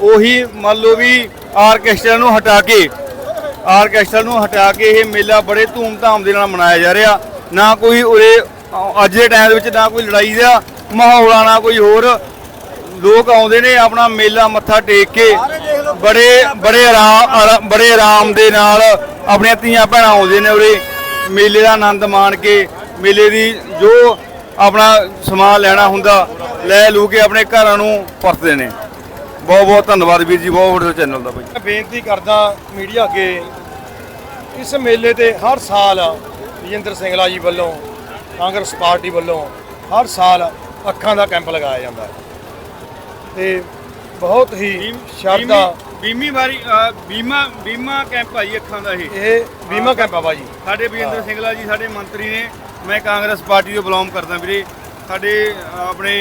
ਉਹੀ ਮੰਨ ਲਓ ਵੀ ਆਰਕੈਸਟਰਾ ਨੂੰ ਹਟਾ ਕੇ, ਆਰਕੈਸਟਰਾ ਨੂੰ ਹਟਾ ਕੇ ਇਹ ਮੇਲਾ ਬੜੇ ਧੂਮ-ਧਾਮ ਦੇ ਨਾਲ ਮਨਾਇਆ ਜਾ ਰਿਹਾ। ਨਾ ਕੋਈ ਉਰੇ ਅੱਜ ਦੇ ਟਾਈਮ ਦੇ ਵਿੱਚ ਨਾ ਕੋਈ ਲੜਾਈ ਦਾ ਮਾਹੌਲ ਆ, ਨਾ ਕੋਈ ਹੋਰ। ਲੋਕ ਆਉਂਦੇ ਨੇ ਆਪਣਾ ਮੇਲਾ ਮੱਥਾ ਟੇਕ ਕੇ, ਬੜੇ ਬੜੇ ਆਰਾਮ ਬੜੇ ਆਰਾਮ ਦੇ ਨਾਲ ਆਪਣੀਆਂ ਧੀਆਂ ਭੈਣਾਂ ਆਉਂਦੇ ਨੇ ਉਰੇ। ਮੇਲੇ ਦਾ ਆਨੰਦ ਮਾਣ ਕੇ, ਮੇਲੇ ਦੀ ਜੋ ਆਪਣਾ ਸਮਾਨ ਲੈਣਾ ਹੁੰਦਾ ਲੈ ਲੂ ਕੇ ਆਪਣੇ ਘਰਾਂ ਨੂੰ ਪਰਤਦੇ ਨੇ। ਬਹੁਤ ਬਹੁਤ ਧੰਨਵਾਦ ਵੀਰ ਜੀ ਬਹੁਤ ਵੱਡੇ ਚੈਨਲ ਦਾ ਬਾਈ। ਮੈਂ ਬੇਨਤੀ ਕਰਦਾ ਮੀਡੀਆ ਅੱਗੇ ਇਸ ਮੇਲੇ ਤੇ ਹਰ ਸਾਲ ਰਜਿੰਦਰ ਸਿੰਘਲਾ ਜੀ ਵੱਲੋਂ ਕਾਂਗਰਸ ਪਾਰਟੀ ਵੱਲੋਂ ਹਰ ਸਾਲ ਅੱਖਾਂ ਦਾ ਕੈਂਪ ਲਗਾਇਆ ਜਾਂਦਾ ਹੈ। ਤੇ ਬਹੁਤ ਹੀ ਸ਼ਰਧਾ ਬੀਮੀ ਵਾਰੀ ਬੀਮਾ ਬੀਮਾ ਕੈਂਪ ਆ ਜੀ ਅੱਖਾਂ ਦਾ ਇਹ। ਇਹ ਬੀਮਾ ਕੈਂਪ ਆ ਬਾਜੀ ਸਾਡੇ ਵਿਜੇਂਦਰ ਸਿੰਘਲਾ ਜੀ ਸਾਡੇ ਮੰਤਰੀ ਨੇ ਮੈਂ ਕਾਂਗਰਸ ਪਾਰਟੀ ਤੋਂ ਬਿਲੋਂਗ ਕਰਦਾ ਵੀਰੇ। ਸਾਡੇ ਆਪਣੇ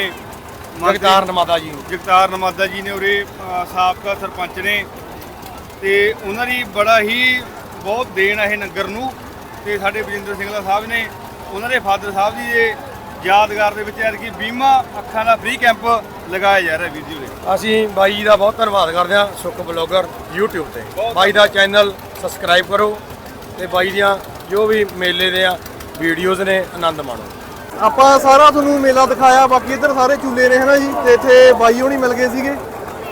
ਜਗਤਾਰ ਨਮਾਦਾ ਜੀ ਜਗਤਾਰ ਨਮਾਦਾ ਜੀ ਨੇ ਉਰੇ ਸਾਬਕਾ ਸਰਪੰਚ ਨੇ। ਤੇ ਉਹਨਾਂ ਦੀ ਬੜਾ ਹੀ ਬਹੁਤ ਦੇਣ ਹੈ ਇਹ ਨਗਰ ਨੂੰ। ਤੇ ਸਾਡੇ ਵਿਜੇਂਦਰ ਸਿੰਘਲਾ ਸਾਹਿਬ ਨੇ ਉਹਨਾਂ ਦੇ ਫਾਦਰ ਸਾਹਿਬ ਜੀ ਦੇ ਯਾਦਗਾਰ ਦੇ ਵਿੱਚ ਐਤਕੀ ਬੀਮਾ ਅੱਖਾਂ ਦਾ ਫ੍ਰੀ ਕੈਂਪ ਲਗਾਇਆ ਜਾ ਰਿਹਾ ਵੀਰ ਜੀ ਉਰੇ। ਅਸੀਂ ਬਾਈ ਜੀ ਦਾ ਬਹੁਤ ਧੰਨਵਾਦ ਕਰਦੇ ਹਾਂ ਸੁੱਖ ਬਲੌਗਰ YouTube ਤੇ। ਬਾਈ ਦਾ ਚੈਨਲ ਸਬਸਕ੍ਰਾਈਬ ਕਰੋ ਤੇ ਬਾਈ ਦੀਆਂ ਜੋ ਵੀ ਮੇਲੇ ਦੇ ਆ ਵੀਡੀਓਜ਼ ਨੇ ਆਨੰਦ ਮਾਣੋ। ਆਪਾਂ ਸਾਰਾ ਤੁਹਾਨੂੰ ਮੇਲਾ ਦਿਖਾਇਆ ਬਾਕੀ ਇੱਧਰ ਸਾਰੇ ਝੂਲੇ ਨੇ ਹਨਾ ਜੀ? ਤੇ ਇੱਥੇ ਬਾਈ ਹੋਣੀ ਮਿਲ ਗਏ ਸੀਗੇ।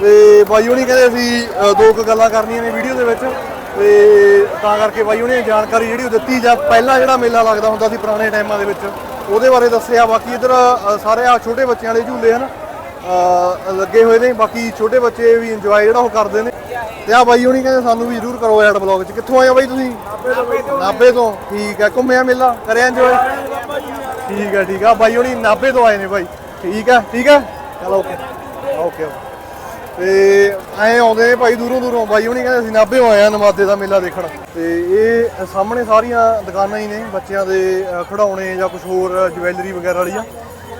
ਤੇ ਬਾਈ ਹੋਣੀ ਕਹਿੰਦੇ ਅਸੀਂ ਅ, ਦੋ ਕੁ ਗੱਲਾਂ ਕਰਨੀਆਂ ਨੇ ਵੀਡੀਓ ਦੇ ਵਿੱਚ। ਤੇ ਤਾਂ ਕਰਕੇ ਬਾਈ ਹੋਣੀ ਨੇ ਜਾਣਕਾਰੀ ਜਿਹੜੀ ਉਹ ਦਿੱਤੀ ਜਾਂ ਪਹਿਲਾਂ ਜਿਹੜਾ ਮੇਲਾ ਲੱਗਦਾ ਹੁੰਦਾ ਸੀ ਪੁਰਾਣੇ ਟਾਈਮਾਂ ਦੇ ਵਿੱਚ ਉਹਦੇ ਬਾਰੇ ਦੱਸਿਆ। ਬਾਕੀ ਇੱਧਰ ਅ, ਸਾਰੇ ਆ ਛੋਟੇ ਬੱਚਿਆਂ ਵਾਲੇ ਝੂਲੇ ਹਨ? ਅ, ਲੱਗੇ ਹੋਏ ਨੇ। ਬਾਕੀ ਛੋਟੇ ਬੱਚੇ ਵੀ ਇੰਜੋਏ ਜਿਹੜਾ ਉਹ ਕਰਦੇ ਨੇ। ਤੇ ਆ ਬਾਈ ਹੋਣੀ ਕਹਿੰਦੇ ਸਾਨੂੰ ਵੀ ਜ਼ਰੂਰ ਕਰੋ ਐਡ ਬਲੌਗ 'ਚ। ਕਿੱਥੋਂ ਆਏ ਹੋ ਬਾਈ ਤੁਸੀਂ? ਨਾਭੇ ਤੋਂ। ਠੀਕ ਹੈ, ਘੁੰਮਿਆ ਮੇਲਾ? ਕਰਿਆ ਇੰਜੋਏ ਠੀਕ ਹੈ, ਠੀਕ ਆ ਬਾਈ ਹੋਣੀ ਨਾਭੇ ਤੋਂ ਆਏ ਨੇ ਬਾਈ। ਠੀਕ ਹੈ ਠੀਕ ਹੈ? ਚਲੋ ਓਕੇ ਓਕੇ ਤੇ ਐ ਆਉਂਦੇ ਨੇ ਭਾਈ ਦੂਰੋਂ ਦੂਰੋਂ। ਬਾਈ ਹੋਣੀ ਕਹਿੰਦੇ ਅਸੀਂ ਨਾਭੇ ਆਏ ਆ ਨਮਾਦੇ ਦਾ ਮੇਲਾ ਦੇਖਣ। ਤੇ ਇਹ ਸਾਹਮਣੇ ਸਾਰੀਆਂ ਦੁਕਾਨਾਂ ਹੀ ਨੇ, ਬੱਚਿਆਂ ਦੇ ਖਿਡੌਣੇ ਜਾਂ ਕੁਝ ਹੋਰ ਜਵੈਲਰੀ ਵਗੈਰਾ ਵਾਲੀਆਂ।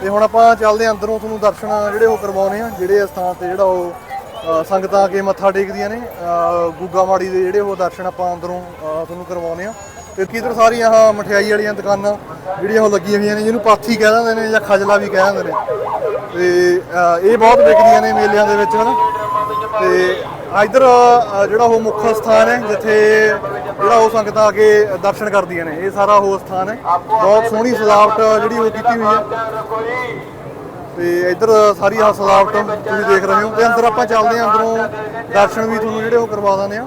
ਤੇ ਹੁਣ ਆਪਾਂ ਚੱਲਦੇ ਹਾਂ ਅੰਦਰੋਂ, ਤੁਹਾਨੂੰ ਦਰਸ਼ਨ ਜਿਹੜੇ ਉਹ ਕਰਵਾਉਣੇ ਆ, ਜਿਹੜੇ ਸਥਾਨ ਤੇ ਜਿਹੜਾ ਉਹ ਸੰਗਤਾਂ ਆ ਕੇ ਮੱਥਾ ਟੇਕਦੀਆਂ ਨੇ। ਗੁੱਗਾ ਮਾੜੀ ਦੇ ਜਿਹੜੇ ਉਹ ਦਰਸ਼ਨ ਆਪਾਂ ਅੰਦਰੋਂ ਤੁਹਾਨੂੰ ਕਰਵਾਉਣੇ ਆ ਤੇ ਕਿਧਰ ਸਾਰੀਆਂ ਆਹ ਮਠਿਆਈ ਵਾਲੀਆਂ ਦੁਕਾਨਾਂ ਜਿਹੜੀਆਂ ਉਹ ਲੱਗੀਆਂ ਹੋਈਆਂ ਨੇ, ਜਿਹਨੂੰ ਪਾਥੀ ਕਹਿ ਦਿੰਦੇ ਨੇ ਜਾਂ ਖਜਲਾ ਵੀ ਕਹਿ ਦਿੰਦੇ ਨੇ। ਤੇ ਇਹ ਬਹੁਤ ਵਿਕਦੀਆਂ ਨੇ ਮੇਲਿਆਂ ਦੇ ਵਿੱਚ, ਹਨਾ। ਤੇ ਇਧਰ ਜਿਹੜਾ ਉਹ ਮੁੱਖ ਸਥਾਨ ਹੈ, ਜਿੱਥੇ ਜਿਹੜਾ ਉਹ ਸੰਗਤਾਂ ਆ ਕੇ ਦਰਸ਼ਨ ਕਰਦੀਆਂ ਨੇ, ਇਹ ਸਾਰਾ ਉਹ ਸਥਾਨ ਹੈ। ਬਹੁਤ ਸੋਹਣੀ ਸਜਾਵਟ ਜਿਹੜੀ ਉਹ ਕੀਤੀ ਹੋਈ ਹੈ। ਤੇ ਇੱਧਰ ਸਾਰੀ ਆ ਸਜਾਵਟ ਤੁਸੀਂ ਦੇਖ ਰਹੇ ਹੋ ਤੇ ਅੰਦਰ ਆਪਾਂ ਚੱਲਦੇ ਹਾਂ ਅੰਦਰੋਂ ਦਰਸ਼ਨ ਵੀ ਤੁਹਾਨੂੰ ਜਿਹੜੇ ਉਹ ਕਰਵਾ ਦਿੰਦੇ ਆ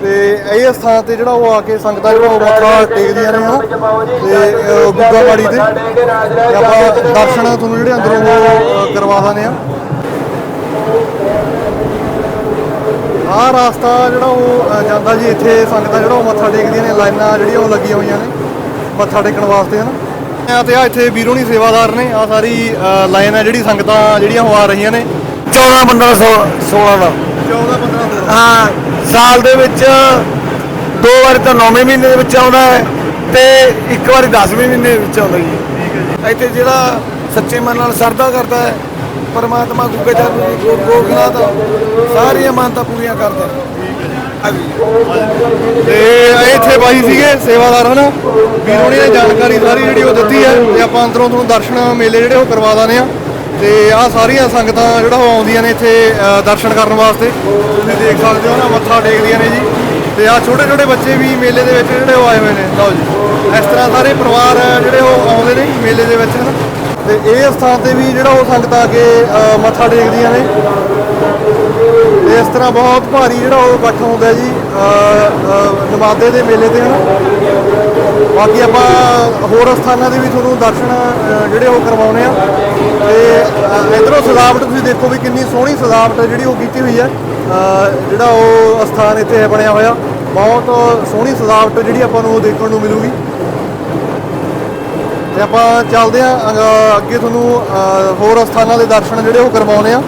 ਤੇ ਇਹ ਸਥਾਨ ਤੇ ਜਿਹੜਾ ਉਹ ਆ ਕੇ ਸੰਗਤਾਂ ਜਿਹੜਾ ਉਹ ਮੱਥਾ ਟੇਕਦੀਆਂ ਨੇ ਹਨਾ ਤੇ ਅਹ, ਗੁੱਗਾ ਮਾੜੀ ਤੇ ਆਪਾਂ ਦਰਸ਼ਨ ਤੁਹਾਨੂੰ ਜਿਹੜੇ ਅੰਦਰੋਂ ਉਹ ਕਰਵਾ ਦਿੰਦੇ ਆ ਆਹ ਰਾਸਤਾ ਜਿਹੜਾ ਉਹ ਜਾਂਦਾ ਜੀ ਇੱਥੇ ਸੰਗਤਾਂ ਜਿਹੜਾ ਉਹ ਮੱਥਾ ਟੇਕਦੀਆਂ ਨੇ ਲਾਈਨਾਂ ਜਿਹੜੀਆਂ ਉਹ ਲੱਗੀਆਂ ਹੋਈਆਂ ਨੇ ਮੱਥਾ ਟੇਕਣ ਵਾਸਤੇ ਹਨ? ਆ ਤੇ ਆ ਇੱਥੇ ਵੀਰੋਣੀ ਸੇਵਾਦਾਰ ਨੇ ਆ ਸਾਰੀ ਲਾਈਨ ਹੈ ਜਿਹੜੀ ਸੰਗਤਾਂ ਜਿਹੜੀਆਂ ਉਹ ਆ ਰਹੀਆਂ ਨੇ। 14 15 16 ਦਾ। 14 15 ਹਾਂ ਸਾਲ ਦੇ ਵਿੱਚ ਦੋ ਵਾਰੀ ਤਾਂ 9ਵੇਂ ਮਹੀਨੇ ਦੇ ਵਿੱਚ ਆਉਂਦਾ ਹੈ ਤੇ ਇੱਕ ਵਾਰੀ 10ਵੇਂ ਮਹੀਨੇ ਦੇ ਵਿੱਚ ਆਉਂਦਾ ਜੀ। ਇੱਥੇ ਜਿਹੜਾ ਸੱਚੇ ਮਨ ਨਾਲ ਸਰਦਾ ਕਰਦਾ ਹੈ ਪਰਮਾਤਮਾ ਗੁੱਗੇ ਦਾ ਗੋਗਨਾਥ ਸਾਰੀਆਂ ਮਾਨਤਾ ਪੂਰੀਆਂ ਕਰਦਾ ਹੈ। ਤੇ ਇੱਥੇ ਬਾਈ ਸੀਗੇ, ਸੇਵਾਦਾਰ, ਹਨ? ਵੀਰੋਣੀ ਨੇ ਜਾਣਕਾਰੀ ਸਾਰੀ ਜਿਹੜੀ ਉਹ ਦਿੱਤੀ ਹੈ ਤੇ ਆਪਾਂ ਅੰਦਰੋਂ ਤੁਹਾਨੂੰ ਦਰਸ਼ਨ ਮੇਲੇ ਜਿਹੜੇ ਉਹ ਕਰਵਾ ਦਾਨੇ ਆ ਤੇ ਆ ਸਾਰੀਆਂ ਸੰਗਤਾਂ ਜਿਹੜਾ ਉਹ ਆਉਂਦੀਆਂ ਨੇ ਇੱਥੇ ਦਰਸ਼ਨ ਕਰਨ ਵਾਸਤੇ। ਤੁਸੀਂ ਦੇਖ ਸਕਦੇ ਹੋ ਨਾ, ਮੱਥਾ ਟੇਕਦੀਆਂ ਨੇ ਜੀ। ਤੇ ਆ ਛੋਟੇ ਛੋਟੇ ਬੱਚੇ ਵੀ ਮੇਲੇ ਦੇ ਵਿੱਚ ਜਿਹੜੇ ਉਹ ਆਏ ਹੋਏ ਨੇ। ਲਓ ਜੀ। ਇਸ ਤਰ੍ਹਾਂ ਸਾਰੇ ਪਰਿਵਾਰ ਜਿਹੜੇ ਉਹ ਆਉਂਦੇ ਨੇ ਮੇਲੇ ਦੇ ਵਿੱਚ, ਹਨ? ਤੇ ਇਹ ਸਥਾਨ ਤੇ ਵੀ ਜਿਹੜਾ ਉਹ ਸੰਗਤਾਂ ਆ ਕੇ ਮੱਥਾ ਟੇਕਦੀਆਂ ਨੇ। ਇਸ ਤਰ੍ਹਾਂ ਬਹੁਤ ਭਾਰੀ ਜਿਹੜਾ ਉਹ ਇਕੱਠ ਹੁੰਦਾ ਜੀ ਅ, ਨਵਾਦੇ ਦੇ ਮੇਲੇ ਤੇ ਹਨ? ਬਾਕੀ ਆਪਾਂ ਹੋਰ ਸਥਾਨਾਂ ਦੇ ਵੀ ਤੁਹਾਨੂੰ ਦਰਸ਼ਨ ਜਿਹੜੇ ਉਹ ਕਰਵਾਉਣੇ ਆ। ਤੇ ਅ, ਇੱਧਰੋਂ ਸਜਾਵਟ ਤੁਸੀਂ ਦੇਖੋ ਵੀ ਕਿੰਨੀ ਸੋਹਣੀ ਸਜਾਵਟ ਜਿਹੜੀ ਉਹ ਕੀਤੀ ਹੋਈ ਹੈ। ਜਿਹੜਾ ਉਹ ਸਥਾਨ ਇੱਥੇ ਬਣਿਆ ਹੋਇਆ ਬਹੁਤ ਸੋਹਣੀ ਸਜਾਵਟ ਜਿਹੜੀ ਆਪਾਂ ਨੂੰ ਦੇਖਣ ਨੂੰ ਮਿਲੂਗੀ। ਤੇ ਆਪਾਂ ਚੱਲਦੇ ਆ ਅੱਗੇ ਤੁਹਾਨੂੰ ਹੋਰ ਸਥਾਨਾਂ ਦੇ ਦਰਸ਼ਨ ਜਿਹੜੇ ਉਹ ਕਰਵਾਉਣੇ ਆ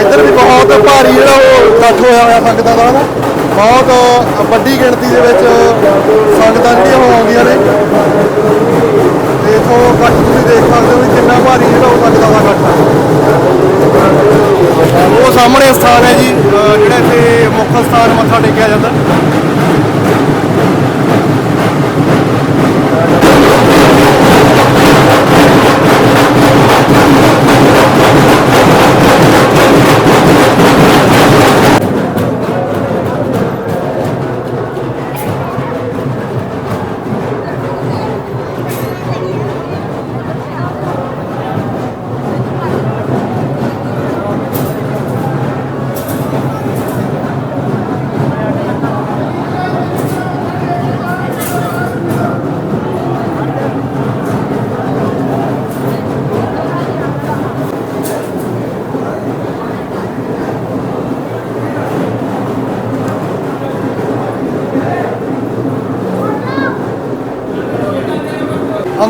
ਇੱਧਰ ਵੀ ਬਹੁਤ ਭਾਰੀ ਜਿਹੜਾ ਉਹ ਇਕੱਠ ਹੋਇਆ ਹੋਇਆ ਸੰਗਤਾਂ ਦਾ ਨਾ, ਬਹੁਤ ਵੱਡੀ ਗਿਣਤੀ ਦੇ ਵਿੱਚ ਸੰਗਤਾਂ ਜਿਹੜੀਆਂ ਉਹ ਆਉਂਦੀਆਂ ਨੇ। ਤੇ ਇਥੋਂ ਇਕੱਠ ਤੁਸੀਂ ਦੇਖ ਸਕਦੇ ਹੋ ਵੀ ਕਿੰਨਾ ਭਾਰੀ ਜਿਹੜਾ ਉਹ ਸੰਗਤਾਂ ਦਾ ਇਕੱਠ ਹੈ ਉਹ ਸਾਹਮਣੇ ਸਥਾਨ ਹੈ ਜੀ ਜਿਹੜਾ ਇੱਥੇ ਮੁੱਖ ਸਥਾਨ ਮੱਥਾ ਟੇਕਿਆ ਜਾਂਦਾ।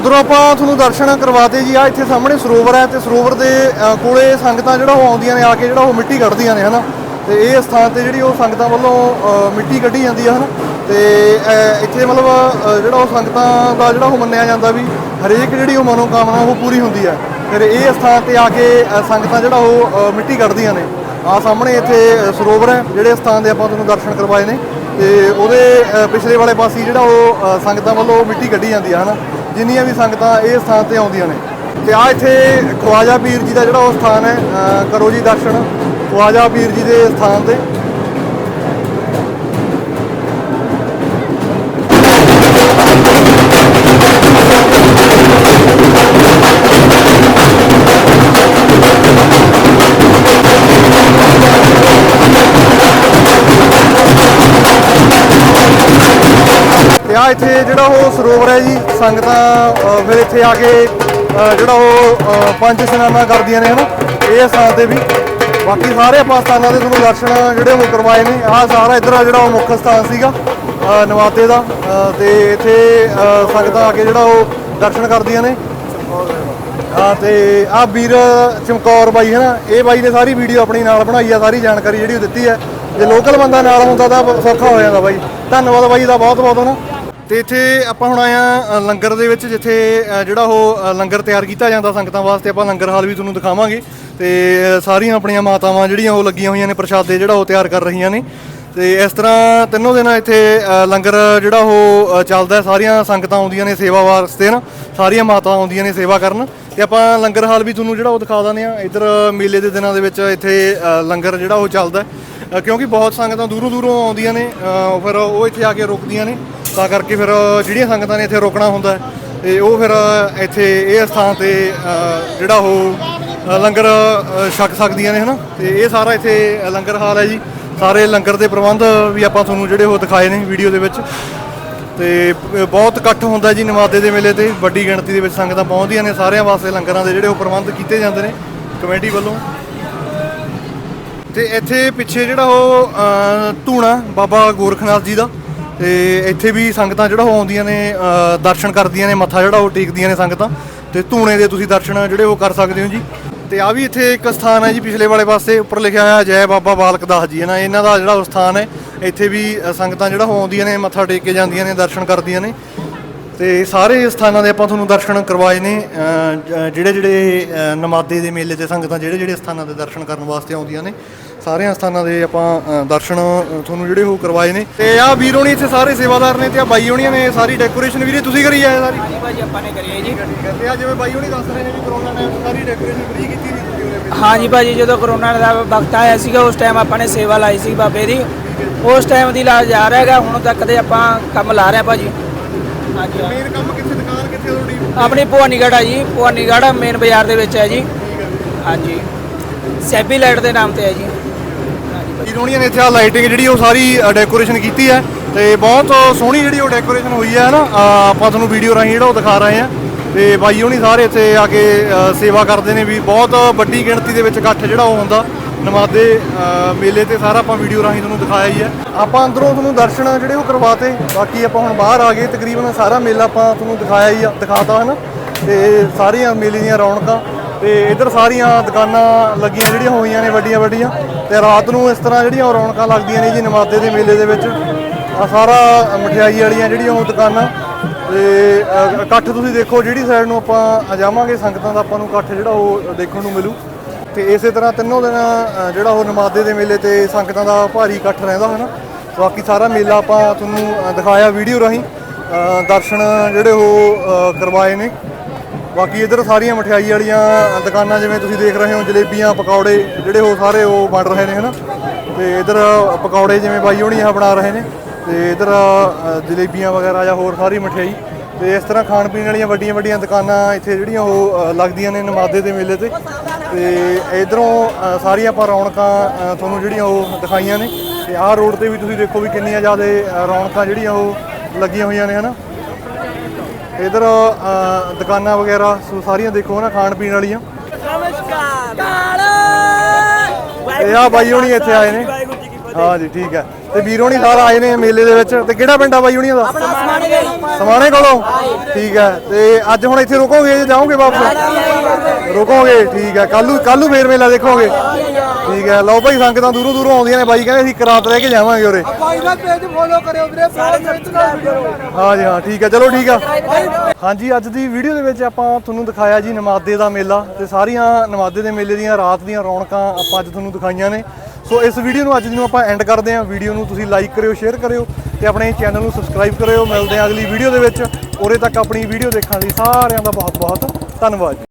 ਅੰਦਰੋਂ ਆਪਾਂ ਤੁਹਾਨੂੰ ਦਰਸ਼ਨ ਕਰਵਾਤੇ ਜੀ ਆ ਇੱਥੇ ਸਾਹਮਣੇ ਸਰੋਵਰ ਹੈ ਤੇ ਸਰੋਵਰ ਦੇ ਅ, ਕੋਲੇ ਸੰਗਤਾਂ ਜਿਹੜਾ ਉਹ ਆਉਂਦੀਆਂ ਨੇ ਆ ਕੇ ਜਿਹੜਾ ਉਹ ਮਿੱਟੀ ਕੱਢਦੀਆਂ ਨੇ ਹਨਾ? ਤੇ ਇਹ ਸਥਾਨ ਤੇ ਜਿਹੜੀ ਉਹ ਸੰਗਤਾਂ ਵੱਲੋਂ ਮਿੱਟੀ ਕੱਢੀ ਜਾਂਦੀ ਹੈ ਹਨਾ? ਤੇ ਅ, ਇੱਥੇ ਮਤਲਬ ਜਿਹੜਾ ਉਹ ਸੰਗਤਾਂ ਦਾ ਜਿਹੜਾ ਉਹ ਮੰਨਿਆ ਜਾਂਦਾ ਵੀ ਹਰੇਕ ਜਿਹੜੀ ਉਹ ਮਨੋਕਾਮਨਾ ਉਹ ਪੂਰੀ ਹੁੰਦੀ ਹੈ। ਫਿਰ ਇਹ ਸਥਾਨ ਤੇ ਆ ਕੇ ਸੰਗਤਾਂ ਜਿਹੜਾ ਉਹ ਮਿੱਟੀ ਕੱਢਦੀਆਂ ਨੇ। ਆ ਸਾਹਮਣੇ ਇੱਥੇ ਸਰੋਵਰ ਹੈ ਜਿਹੜੇ ਸਥਾਨ ਦੇ ਆਪਾਂ ਤੁਹਾਨੂੰ ਦਰਸ਼ਨ ਕਰਵਾਏ ਨੇ। ਤੇ ਉਹਦੇ ਪਿਛਲੇ ਵਾਲੇ ਪਾਸੇ ਜਿਹੜਾ ਉਹ ਸੰਗਤਾਂ ਵੱਲੋਂ ਮਿੱਟੀ ਕੱਢੀ ਜਾਂਦੀ ਹੈ ਹਨਾ? ਜਿੰਨੀਆਂ ਵੀ ਸੰਗਤਾਂ ਇਹ ਸਥਾਨ ਤੇ ਆਉਂਦੀਆਂ ਨੇ। ਤੇ ਆ ਇੱਥੇ ਖਵਾਜਾ ਪੀਰ ਜੀ ਦਾ ਜਿਹੜਾ ਉਹ ਸਥਾਨ ਹੈ ਕਰੋ ਜੀ ਦਰਸ਼ਨ, ਖਵਾਜਾ ਪੀਰ ਜੀ ਦੇ ਸਥਾਨ ਤੇ। ਆ ਇੱਥੇ ਜਿਹੜਾ ਉਹ ਸਰੋਵਰ ਹੈ ਜੀ ਸੰਗਤਾਂ ਫਿਰ ਇੱਥੇ ਆ ਕੇ ਜਿਹੜਾ ਉਹ ਪੰਜ ਇਸ਼ਨਾਨਾਂ ਕਰਦੀਆਂ ਨੇ ਹਨਾ? ਇਹ ਸਥਾਨ ਤੇ ਵੀ। ਬਾਕੀ ਸਾਰੇ ਆਪਾਂ ਸਥਾਨਾਂ ਦੇ ਤੁਹਾਨੂੰ ਦਰਸ਼ਨ ਜਿਹੜੇ ਉਹ ਕਰਵਾਏ ਨੇ। ਆਹ ਸਾਰਾ ਇੱਧਰ ਜਿਹੜਾ ਉਹ ਮੁੱਖ ਸਥਾਨ ਸੀਗਾ ਨਵਾਤੇ ਦਾ। ਅ, ਤੇ ਇੱਥੇ ਸੰਗਤਾਂ ਆ ਕੇ ਜਿਹੜਾ ਉਹ ਦਰਸ਼ਨ ਕਰਦੀਆਂ ਨੇ। ਹਾਂ ਤੇ ਆ ਵੀਰ ਚਮਕੌਰ ਬਾਈ ਹੈ ਨਾ ਇਹ ਬਾਈ ਨੇ ਸਾਰੀ ਵੀਡੀਓ ਆਪਣੀ ਨਾਲ ਬਣਾਈ ਆ ਸਾਰੀ ਜਾਣਕਾਰੀ ਜਿਹੜੀ ਉਹ ਦਿੱਤੀ ਹੈ। ਜੇ ਲੋਕਲ ਬੰਦਾ ਨਾਲ ਹੁੰਦਾ ਤਾਂ ਸੌਖਾ ਹੋ ਜਾਂਦਾ ਬਾਈ। ਧੰਨਵਾਦ ਬਾਈ ਦਾ ਬਹੁਤ ਬਹੁਤ ਨਾ ਤੇ ਇੱਥੇ ਆਪਾਂ ਹੁਣ ਆਏ ਆ ਲੰਗਰ ਦੇ ਵਿੱਚ ਜਿੱਥੇ ਅ, ਜਿਹੜਾ ਉਹ ਅ, ਲੰਗਰ ਤਿਆਰ ਕੀਤਾ ਜਾਂਦਾ ਸੰਗਤਾਂ ਵਾਸਤੇ ਆਪਾਂ ਲੰਗਰ ਹਾਲ ਵੀ ਤੁਹਾਨੂੰ ਦਿਖਾਵਾਂਗੇ। ਤੇ ਅ, ਸਾਰੀਆਂ ਆਪਣੀਆਂ ਮਾਤਾਵਾਂ ਜਿਹੜੀਆਂ ਉਹ ਲੱਗੀਆਂ ਹੋਈਆਂ ਨੇ ਪ੍ਰਸ਼ਾਦੇ ਜਿਹੜਾ ਉਹ ਤਿਆਰ ਕਰ ਰਹੀਆਂ ਨੇ। ਤੇ ਇਸ ਤਰ੍ਹਾਂ ਤਿੰਨੋਂ ਦਿਨਾਂ ਇੱਥੇ ਅ, ਲੰਗਰ ਜਿਹੜਾ ਉਹ ਅ, ਚੱਲਦਾ ਹੈ। ਸਾਰੀਆਂ ਸੰਗਤਾਂ ਆਉਂਦੀਆਂ ਨੇ ਸੇਵਾ ਵਾਸਤੇ ਨਾ ਸਾਰੀਆਂ ਮਾਤਾ ਆਉਂਦੀਆਂ ਨੇ ਸੇਵਾ ਕਰਨ। ਤੇ ਆਪਾਂ ਲੰਗਰ ਹਾਲ ਵੀ ਤੁਹਾਨੂੰ ਜਿਹੜਾ ਉਹ ਦਿਖਾ ਦਿੰਦੇ ਆ ਇੱਧਰ ਮੇਲੇ ਦੇ ਦਿਨਾਂ ਦੇ ਵਿੱਚ ਇੱਥੇ ਅ, ਲੰਗਰ ਜਿਹੜਾ ਉਹ ਚੱਲਦਾ ਹੈ। ਅ, ਕਿਉਂਕਿ ਬਹੁਤ ਸੰਗਤਾਂ ਦੂਰੋਂ ਦੂਰੋਂ ਆਉਂਦੀਆਂ ਨੇ ਅ, ਫਿਰ ਉਹ ਇੱਥੇ ਆ ਕੇ ਰੁਕਦੀਆਂ ਨੇ। ਤਾਂ ਕਰਕੇ ਫਿਰ ਜਿਹੜੀਆਂ ਸੰਗਤਾਂ ਨੇ ਇੱਥੇ ਰੋਕਣਾ ਹੁੰਦਾ ਹੈ, ਤੇ ਉਹ ਫਿਰ ਇੱਥੇ ਇਹ ਸਥਾਨ ਤੇ ਜਿਹੜਾ ਉਹ ਲੰਗਰ ਛਕ ਸਕਦੀਆਂ ਨੇ ਹਨਾ? ਤੇ ਇਹ ਸਾਰਾ ਇੱਥੇ ਲੰਗਰ ਹਾਲ ਹੈ ਜੀ। ਸਾਰੇ ਲੰਗਰ ਦੇ ਪ੍ਰਬੰਧ ਵੀ ਆਪਾਂ ਤੁਹਾਨੂੰ ਜਿਹੜੇ ਉਹ ਦਿਖਾਏ ਨੇ ਵੀਡੀਓ ਦੇ ਵਿੱਚ। ਤੇ ਬਹੁਤ ਇਕੱਠ ਹੁੰਦਾ ਜੀ ਨਮਾਦੇ ਦੇ ਮੇਲੇ ਤੇ। ਵੱਡੀ ਗਿਣਤੀ ਦੇ ਵਿੱਚ ਸੰਗਤਾਂ ਪਹੁੰਚਦੀਆਂ ਨੇ ਸਾਰਿਆਂ ਵਾਸਤੇ ਲੰਗਰਾਂ ਦੇ ਜਿਹੜੇ ਉਹ ਪ੍ਰਬੰਧ ਕੀਤੇ ਜਾਂਦੇ ਨੇ ਕਮੇਟੀ ਵੱਲੋਂ। ਤੇ ਇੱਥੇ ਪਿੱਛੇ ਜਿਹੜਾ ਉਹ ਧੂਣਾ ਬਾਬਾ ਗੋਰਖਨਾਥ ਜੀ ਦਾ ਤੇ ਇੱਥੇ ਵੀ ਸੰਗਤਾਂ ਜਿਹੜਾ ਉਹ ਆਉਂਦੀਆਂ ਨੇ ਦਰਸ਼ਨ ਕਰਦੀਆਂ ਨੇ, ਮੱਥਾ ਜਿਹੜਾ ਉਹ ਟੇਕਦੀਆਂ ਨੇ ਸੰਗਤਾਂ। ਤੇ ਧੂਣੇ ਦੇ ਤੁਸੀਂ ਦਰਸ਼ਨ ਜਿਹੜੇ ਉਹ ਕਰ ਸਕਦੇ ਹੋ ਜੀ। ਤੇ ਆ ਵੀ ਇੱਥੇ ਇੱਕ ਸਥਾਨ ਹੈ ਜੀ ਪਿਛਲੇ ਵਾਲੇ ਪਾਸੇ, ਉੱਪਰ ਲਿਖਿਆ ਹੋਇਆ, ਜੈ ਬਾਬਾ ਬਾਲਕ ਦਾਸ ਜੀ ਹੈ ਨਾ, ਇਹਨਾਂ ਦਾ ਜਿਹੜਾ ਉਹ ਸਥਾਨ ਹੈ, ਇੱਥੇ ਵੀ ਸੰਗਤਾਂ ਜਿਹੜਾ ਉਹ ਆਉਂਦੀਆਂ ਨੇ, ਮੱਥਾ ਟੇਕ ਕੇ ਜਾਂਦੀਆਂ ਨੇ, ਦਰਸ਼ਨ ਕਰਦੀਆਂ ਨੇ। ਤੇ ਸਾਰੇ ਸਥਾਨਾਂ ਦੇ ਆਪਾਂ ਤੁਹਾਨੂੰ ਦਰਸ਼ਨ ਕਰਵਾਏ ਨੇ ਜਿਹੜੇ ਜਿਹੜੇ ਨਮਾਦੇ ਦੇ ਮੇਲੇ ਤੇ ਸੰਗਤਾਂ ਜਿਹੜੇ ਜਿਹੜੇ ਸਥਾਨਾਂ ਦੇ ਦਰਸ਼ਨ ਕਰਨ ਵਾਸਤੇ ਆਉਂਦੀਆਂ ਨੇ। ਸਾਰਿਆਂ ਸਥਾਨਾਂ ਦੇ ਆਪਾਂ ਦਰਸ਼ਨ ਤੁਹਾਨੂੰ ਜਿਹੜੇ ਉਹ ਕਰਵਾਏ ਨੇ। ਤੇ ਆ ਵੀਰ ਹੋਣੀ ਇੱਥੇ ਸਾਰੇ ਸੇਵਾਦਾਰ ਨੇ ਤੇ ਆ ਬਾਈ ਹੋਣੀਆਂ ਨੇ ਸਾਰੀ ਡੈਕੋਰੇਸ਼ਨ ਵੀਰੇ ਤੁਸੀਂ ਕਰੀ ਆਏ ਸਾਰੀ? ਭਾਜੀ ਆਪਾਂ ਨੇ ਕਰੀ ਹੈ ਜੀ। ਤੇ ਆ ਜਿਵੇਂ ਬਾਈ ਹੋਣੀ ਦੱਸ ਰਹੇ ਨੇ ਵੀ ਕਰੋਨਾ ਟਾਈਮ ਸਾਰੀ ਡੈਕੋਰੇਸ਼ਨ ਫ੍ਰੀ ਕੀਤੀ ਸੀ ਤੁਸੀਂ ਉਹਦੇ ਹਾਂ ਜੀ ਭਾਜੀ ਜਦੋਂ ਕਰੋਨਾ ਦਾ ਵਕਤ ਆਇਆ ਸੀਗਾ ਉਸ ਟਾਈਮ ਆਪਾਂ ਨੇ ਸੇਵਾ ਲਾਈ ਸੀ ਬਾਬੇ ਦੀ। ਉਸ ਟਾਈਮ ਦੀ ਲਾ ਜਾ ਰਿਹਾ ਹੈਗਾ ਹੁਣ ਤੱਕ ਦੇ ਆਪਾਂ ਕੰਮ ਲਾ ਰਹੇ ਭਾਜੀ। ਹਾਂਜੀ ਹਾਂ। ਮੇਨ ਕੰਮ ਕਿੱਥੇ ਦੁਕਾਨ ਕਿੱਥੇ ਤੁਹਾਡੀ? ਆਪਣੀ ਭਵਾਨੀਗੜ੍ਹ ਆ ਜੀ ਭਵਾਨੀਗੜ੍ਹ ਮੇਨ ਬਾਜ਼ਾਰ ਦੇ ਵਿੱਚ ਹੈ ਜੀ। ਹਾਂਜੀ। ਸੈਬੀ ਲਾਈਟ ਦੇ ਨਾਮ ਤੇ ਹੈ ਜੀ। ਵੀਰ ਹੋਣੀਆਂ ਨੇ ਇੱਥੇ ਆ ਲਾਈਟਿੰਗ ਜਿਹੜੀ ਉਹ ਸਾਰੀ ਡੈਕੋਰੇਸ਼ਨ ਕੀਤੀ ਹੈ ਤੇ ਬਹੁਤ ਸੋਹਣੀ ਜਿਹੜੀ ਉਹ ਡੈਕੋਰੇਸ਼ਨ ਹੋਈ ਹੈ ਨਾ ਆਪਾਂ ਤੁਹਾਨੂੰ ਵੀਡੀਓ ਰਾਹੀਂ ਜਿਹੜਾ ਉਹ ਦਿਖਾ ਰਹੇ ਆ ਤੇ ਬਾਈ ਹੋਣੀ ਸਾਰੇ ਇੱਥੇ ਆ ਕੇ ਸੇਵਾ ਕਰਦੇ ਨੇ ਵੀ ਬਹੁਤ ਵੱਡੀ ਗਿਣਤੀ ਦੇ ਵਿੱਚ ਇਕੱਠ ਜਿਹੜਾ ਉਹ ਹੁੰਦਾ। ਨਮਾਦੇ ਮੇਲੇ ਤੇ ਸਾਰਾ ਆਪਾਂ ਵੀਡੀਓ ਰਾਹੀਂ ਤੁਹਾਨੂੰ ਦਿਖਾਇਆ ਹੀ ਹੈ। ਆਪਾਂ ਅੰਦਰੋਂ ਤੁਹਾਨੂੰ ਦਰਸ਼ਨ ਜਿਹੜੇ ਉਹ ਕਰਵਾਤੇ। ਬਾਕੀ ਆਪਾਂ ਹੁਣ ਬਾਹਰ ਆ ਗਏ। ਤਕਰੀਬਨ ਸਾਰਾ ਮੇਲਾ ਆਪਾਂ ਤੁਹਾਨੂੰ ਦਿਖਾਇਆ ਹੀ ਆ, ਦਿਖਾਤਾ, ਹਨਾ? ਤੇ ਸਾਰੀਆਂ ਮੇਲੇ ਦੀਆਂ ਰੌਣਕਾਂ। ਤੇ ਇੱਧਰ ਸਾਰੀਆਂ ਦੁਕਾਨਾਂ ਲੱਗੀਆਂ ਜਿਹੜੀਆਂ ਹੋਈਆਂ ਨੇ ਵੱਡੀਆਂ ਵੱਡੀਆਂ ਤੇ ਰਾਤ ਨੂੰ ਇਸ ਤਰ੍ਹਾਂ ਜਿਹੜੀਆਂ ਉਹ ਰੌਣਕਾਂ ਲੱਗਦੀਆਂ ਨੇ ਜੀ ਨਮਾਦੇ ਦੇ ਮੇਲੇ ਦੇ ਵਿੱਚ। ਆ ਸਾਰਾ ਮਠਿਆਈ ਵਾਲੀਆਂ ਜਿਹੜੀਆਂ ਉਹ ਦੁਕਾਨਾਂ। ਤੇ ਇਕੱਠ ਤੁਸੀਂ ਦੇਖੋ ਜਿਹੜੀ ਸਾਈਡ ਨੂੰ ਆਪਾਂ ਜਾਵਾਂਗੇ ਸੰਗਤਾਂ ਦਾ ਆਪਾਂ ਨੂੰ ਇਕੱਠ ਜਿਹੜਾ ਉਹ ਦੇਖਣ ਨੂੰ ਮਿਲੂ। ਤੇ ਇਸੇ ਤਰ੍ਹਾਂ ਤਿੰਨੋਂ ਦਿਨ ਜਿਹੜਾ ਉਹ ਨਮਾਦੇ ਦੇ ਮੇਲੇ ਤੇ ਸੰਗਤਾਂ ਦਾ ਭਾਰੀ ਇਕੱਠ ਰਹਿੰਦਾ ਹੈ ਨਾ ਬਾਕੀ ਸਾਰਾ ਮੇਲਾ ਆਪਾਂ ਤੁਹਾਨੂੰ ਦਿਖਾਇਆ ਵੀਡੀਓ ਰਾਹੀਂ। ਦਰਸ਼ਨ ਜਿਹੜੇ ਉਹ ਕਰਵਾਏ ਨੇ। ਬਾਕੀ ਇਧਰ ਸਾਰੀਆਂ ਮਠਿਆਈ ਵਾਲੀਆਂ ਦੁਕਾਨਾਂ ਜਿਵੇਂ ਤੁਸੀਂ ਦੇਖ ਰਹੇ ਹੋ, ਜਲੇਬੀਆਂ, ਪਕੌੜੇ, ਜਿਹੜੇ ਉਹ ਸਾਰੇ ਉਹ ਵੰਡ ਰਹੇ ਨੇ, ਹਨਾ? ਤੇ ਇਧਰ ਪਕੌੜੇ ਜਿਵੇਂ ਬਾਈ ਹੋਣੀ ਆ ਬਣਾ ਰਹੇ ਨੇ, ਤੇ ਇਧਰ ਜਲੇਬੀਆਂ ਵਗੈਰਾ ਜਾਂ ਹੋਰ ਸਾਰੀ ਮਠਿਆਈ। ਤੇ ਇਸ ਤਰ੍ਹਾਂ ਖਾਣ ਪੀਣ ਵਾਲੀਆਂ ਵੱਡੀਆਂ ਵੱਡੀਆਂ ਦੁਕਾਨਾਂ ਇੱਥੇ ਜਿਹੜੀਆਂ ਉਹ ਲੱਗਦੀਆਂ ਨੇ ਨਮਾਦੇ ਦੇ ਮੇਲੇ ਤੇ। ਤੇ ਇਧਰੋਂ ਸਾਰੀਆਂ ਆਪਾਂ ਰੌਣਕਾਂ ਤੁਹਾਨੂੰ ਜਿਹੜੀਆਂ ਉਹ ਦਿਖਾਈਆਂ ਨੇ। ਤੇ ਆਹ ਰੋਡ ਤੇ ਵੀ ਤੁਸੀਂ ਦੇਖੋ ਵੀ ਕਿੰਨੀਆਂ ਜ਼ਿਆਦਾ ਰੌਣਕਾਂ ਜਿਹੜੀਆਂ ਉਹ ਲੱਗੀਆਂ ਹੋਈਆਂ ਨੇ, ਹਨਾ? ਇਧਰ ਦੁਕਾਨਾਂ ਵਗੈਰਾ ਸੋ ਸਾਰੀਆਂ ਦੇਖੋ ਨਾ ਖਾਣ ਪੀਣ ਵਾਲੀਆਂ। ਤੇ ਆ ਬਾਈ ਹੋਣੀ ਇੱਥੇ ਆਏ ਨੇ। ਹਾਂ ਜੀ ਠੀਕ ਹੈ। ਤੇ ਵੀਰ ਹੋਣੀ ਸਾਰਾ ਆਏ ਨੇ ਮੇਲੇ ਦੇ ਵਿੱਚ। ਤੇ ਕਿਹੜਾ ਪਿੰਡ ਆ ਬਾਈ ਹੋਣੀਆਂ ਦਾ ਸਮਾਣੇ ਕੋਲੋਂ। ਠੀਕ ਹੈ। ਤੇ ਅੱਜ ਹੁਣ ਇੱਥੇ ਰੁਕੋਗੇ ਜਾਂ ਜਾਓਗੇ ਵਾਪਸ? ਰੁਕੋਗੇ ਠੀਕ ਹੈ। ਕੱਲੂ ਕੱਲੂ ਫੇਰ ਮੇਲਾ ਦੇਖੋਗੇ। ਠੀਕ ਹੈ। ਲਓ ਭਾਈ ਸੰਗਤਾਂ ਦੂਰੋਂ ਦੂਰੋਂ ਆਉਂਦੀਆਂ ਨੇ ਬਾਈ ਕਹਿੰਦੇ ਅਸੀਂ ਇੱਕ ਰਾਤ ਰਹਿ ਕੇ ਜਾਵਾਂਗੇ ਉਰੇ। ਭਾਈ ਦਾ ਪੇਜ ਫੋਲੋ ਕਰਿਓ ਵੀਰੇ ਮਿਹਨਤ ਨਾਲ ਵੀਡੀਓ ਹਾਂ ਜੀ ਹਾਂ ਠੀਕ ਹੈ ਚਲੋ ਠੀਕ ਆ। ਹਾਂਜੀ ਅੱਜ ਦੀ ਵੀਡੀਓ ਦੇ ਵਿੱਚ ਆਪਾਂ ਤੁਹਾਨੂੰ ਦਿਖਾਇਆ ਜੀ ਨਮਾਦੇ ਦਾ ਮੇਲਾ ਤੇ ਸਾਰੀਆਂ ਨਮਾਦੇ ਦੇ ਮੇਲੇ ਦੀਆਂ ਰਾਤ ਦੀਆਂ ਰੌਣਕਾਂ ਆਪਾਂ ਅੱਜ ਤੁਹਾਨੂੰ ਦਿਖਾਈਆਂ ਨੇ। ਸੋ ਇਸ ਵੀਡੀਓ ਨੂੰ ਅੱਜ ਦੀ ਨੂੰ ਆਪਾਂ ਐਂਡ ਕਰਦੇ ਹਾਂ। ਵੀਡੀਓ ਨੂੰ ਤੁਸੀਂ ਲਾਈਕ ਕਰਿਓ ਸ਼ੇਅਰ ਕਰਿਓ ਤੇ ਆਪਣੇ ਚੈਨਲ ਨੂੰ ਸਬਸਕ੍ਰਾਈਬ ਕਰਿਓ। ਮਿਲਦੇ ਹਾਂ ਅਗਲੀ ਵੀਡੀਓ ਦੇ ਵਿੱਚ। ਉਰੇ ਤੱਕ ਆਪਣੀ ਵੀਡੀਓ ਦੇਖਣ ਲਈ ਸਾਰਿਆਂ ਦਾ ਬਹੁਤ ਬਹੁਤ ਧੰਨਵਾਦ। ਜੀ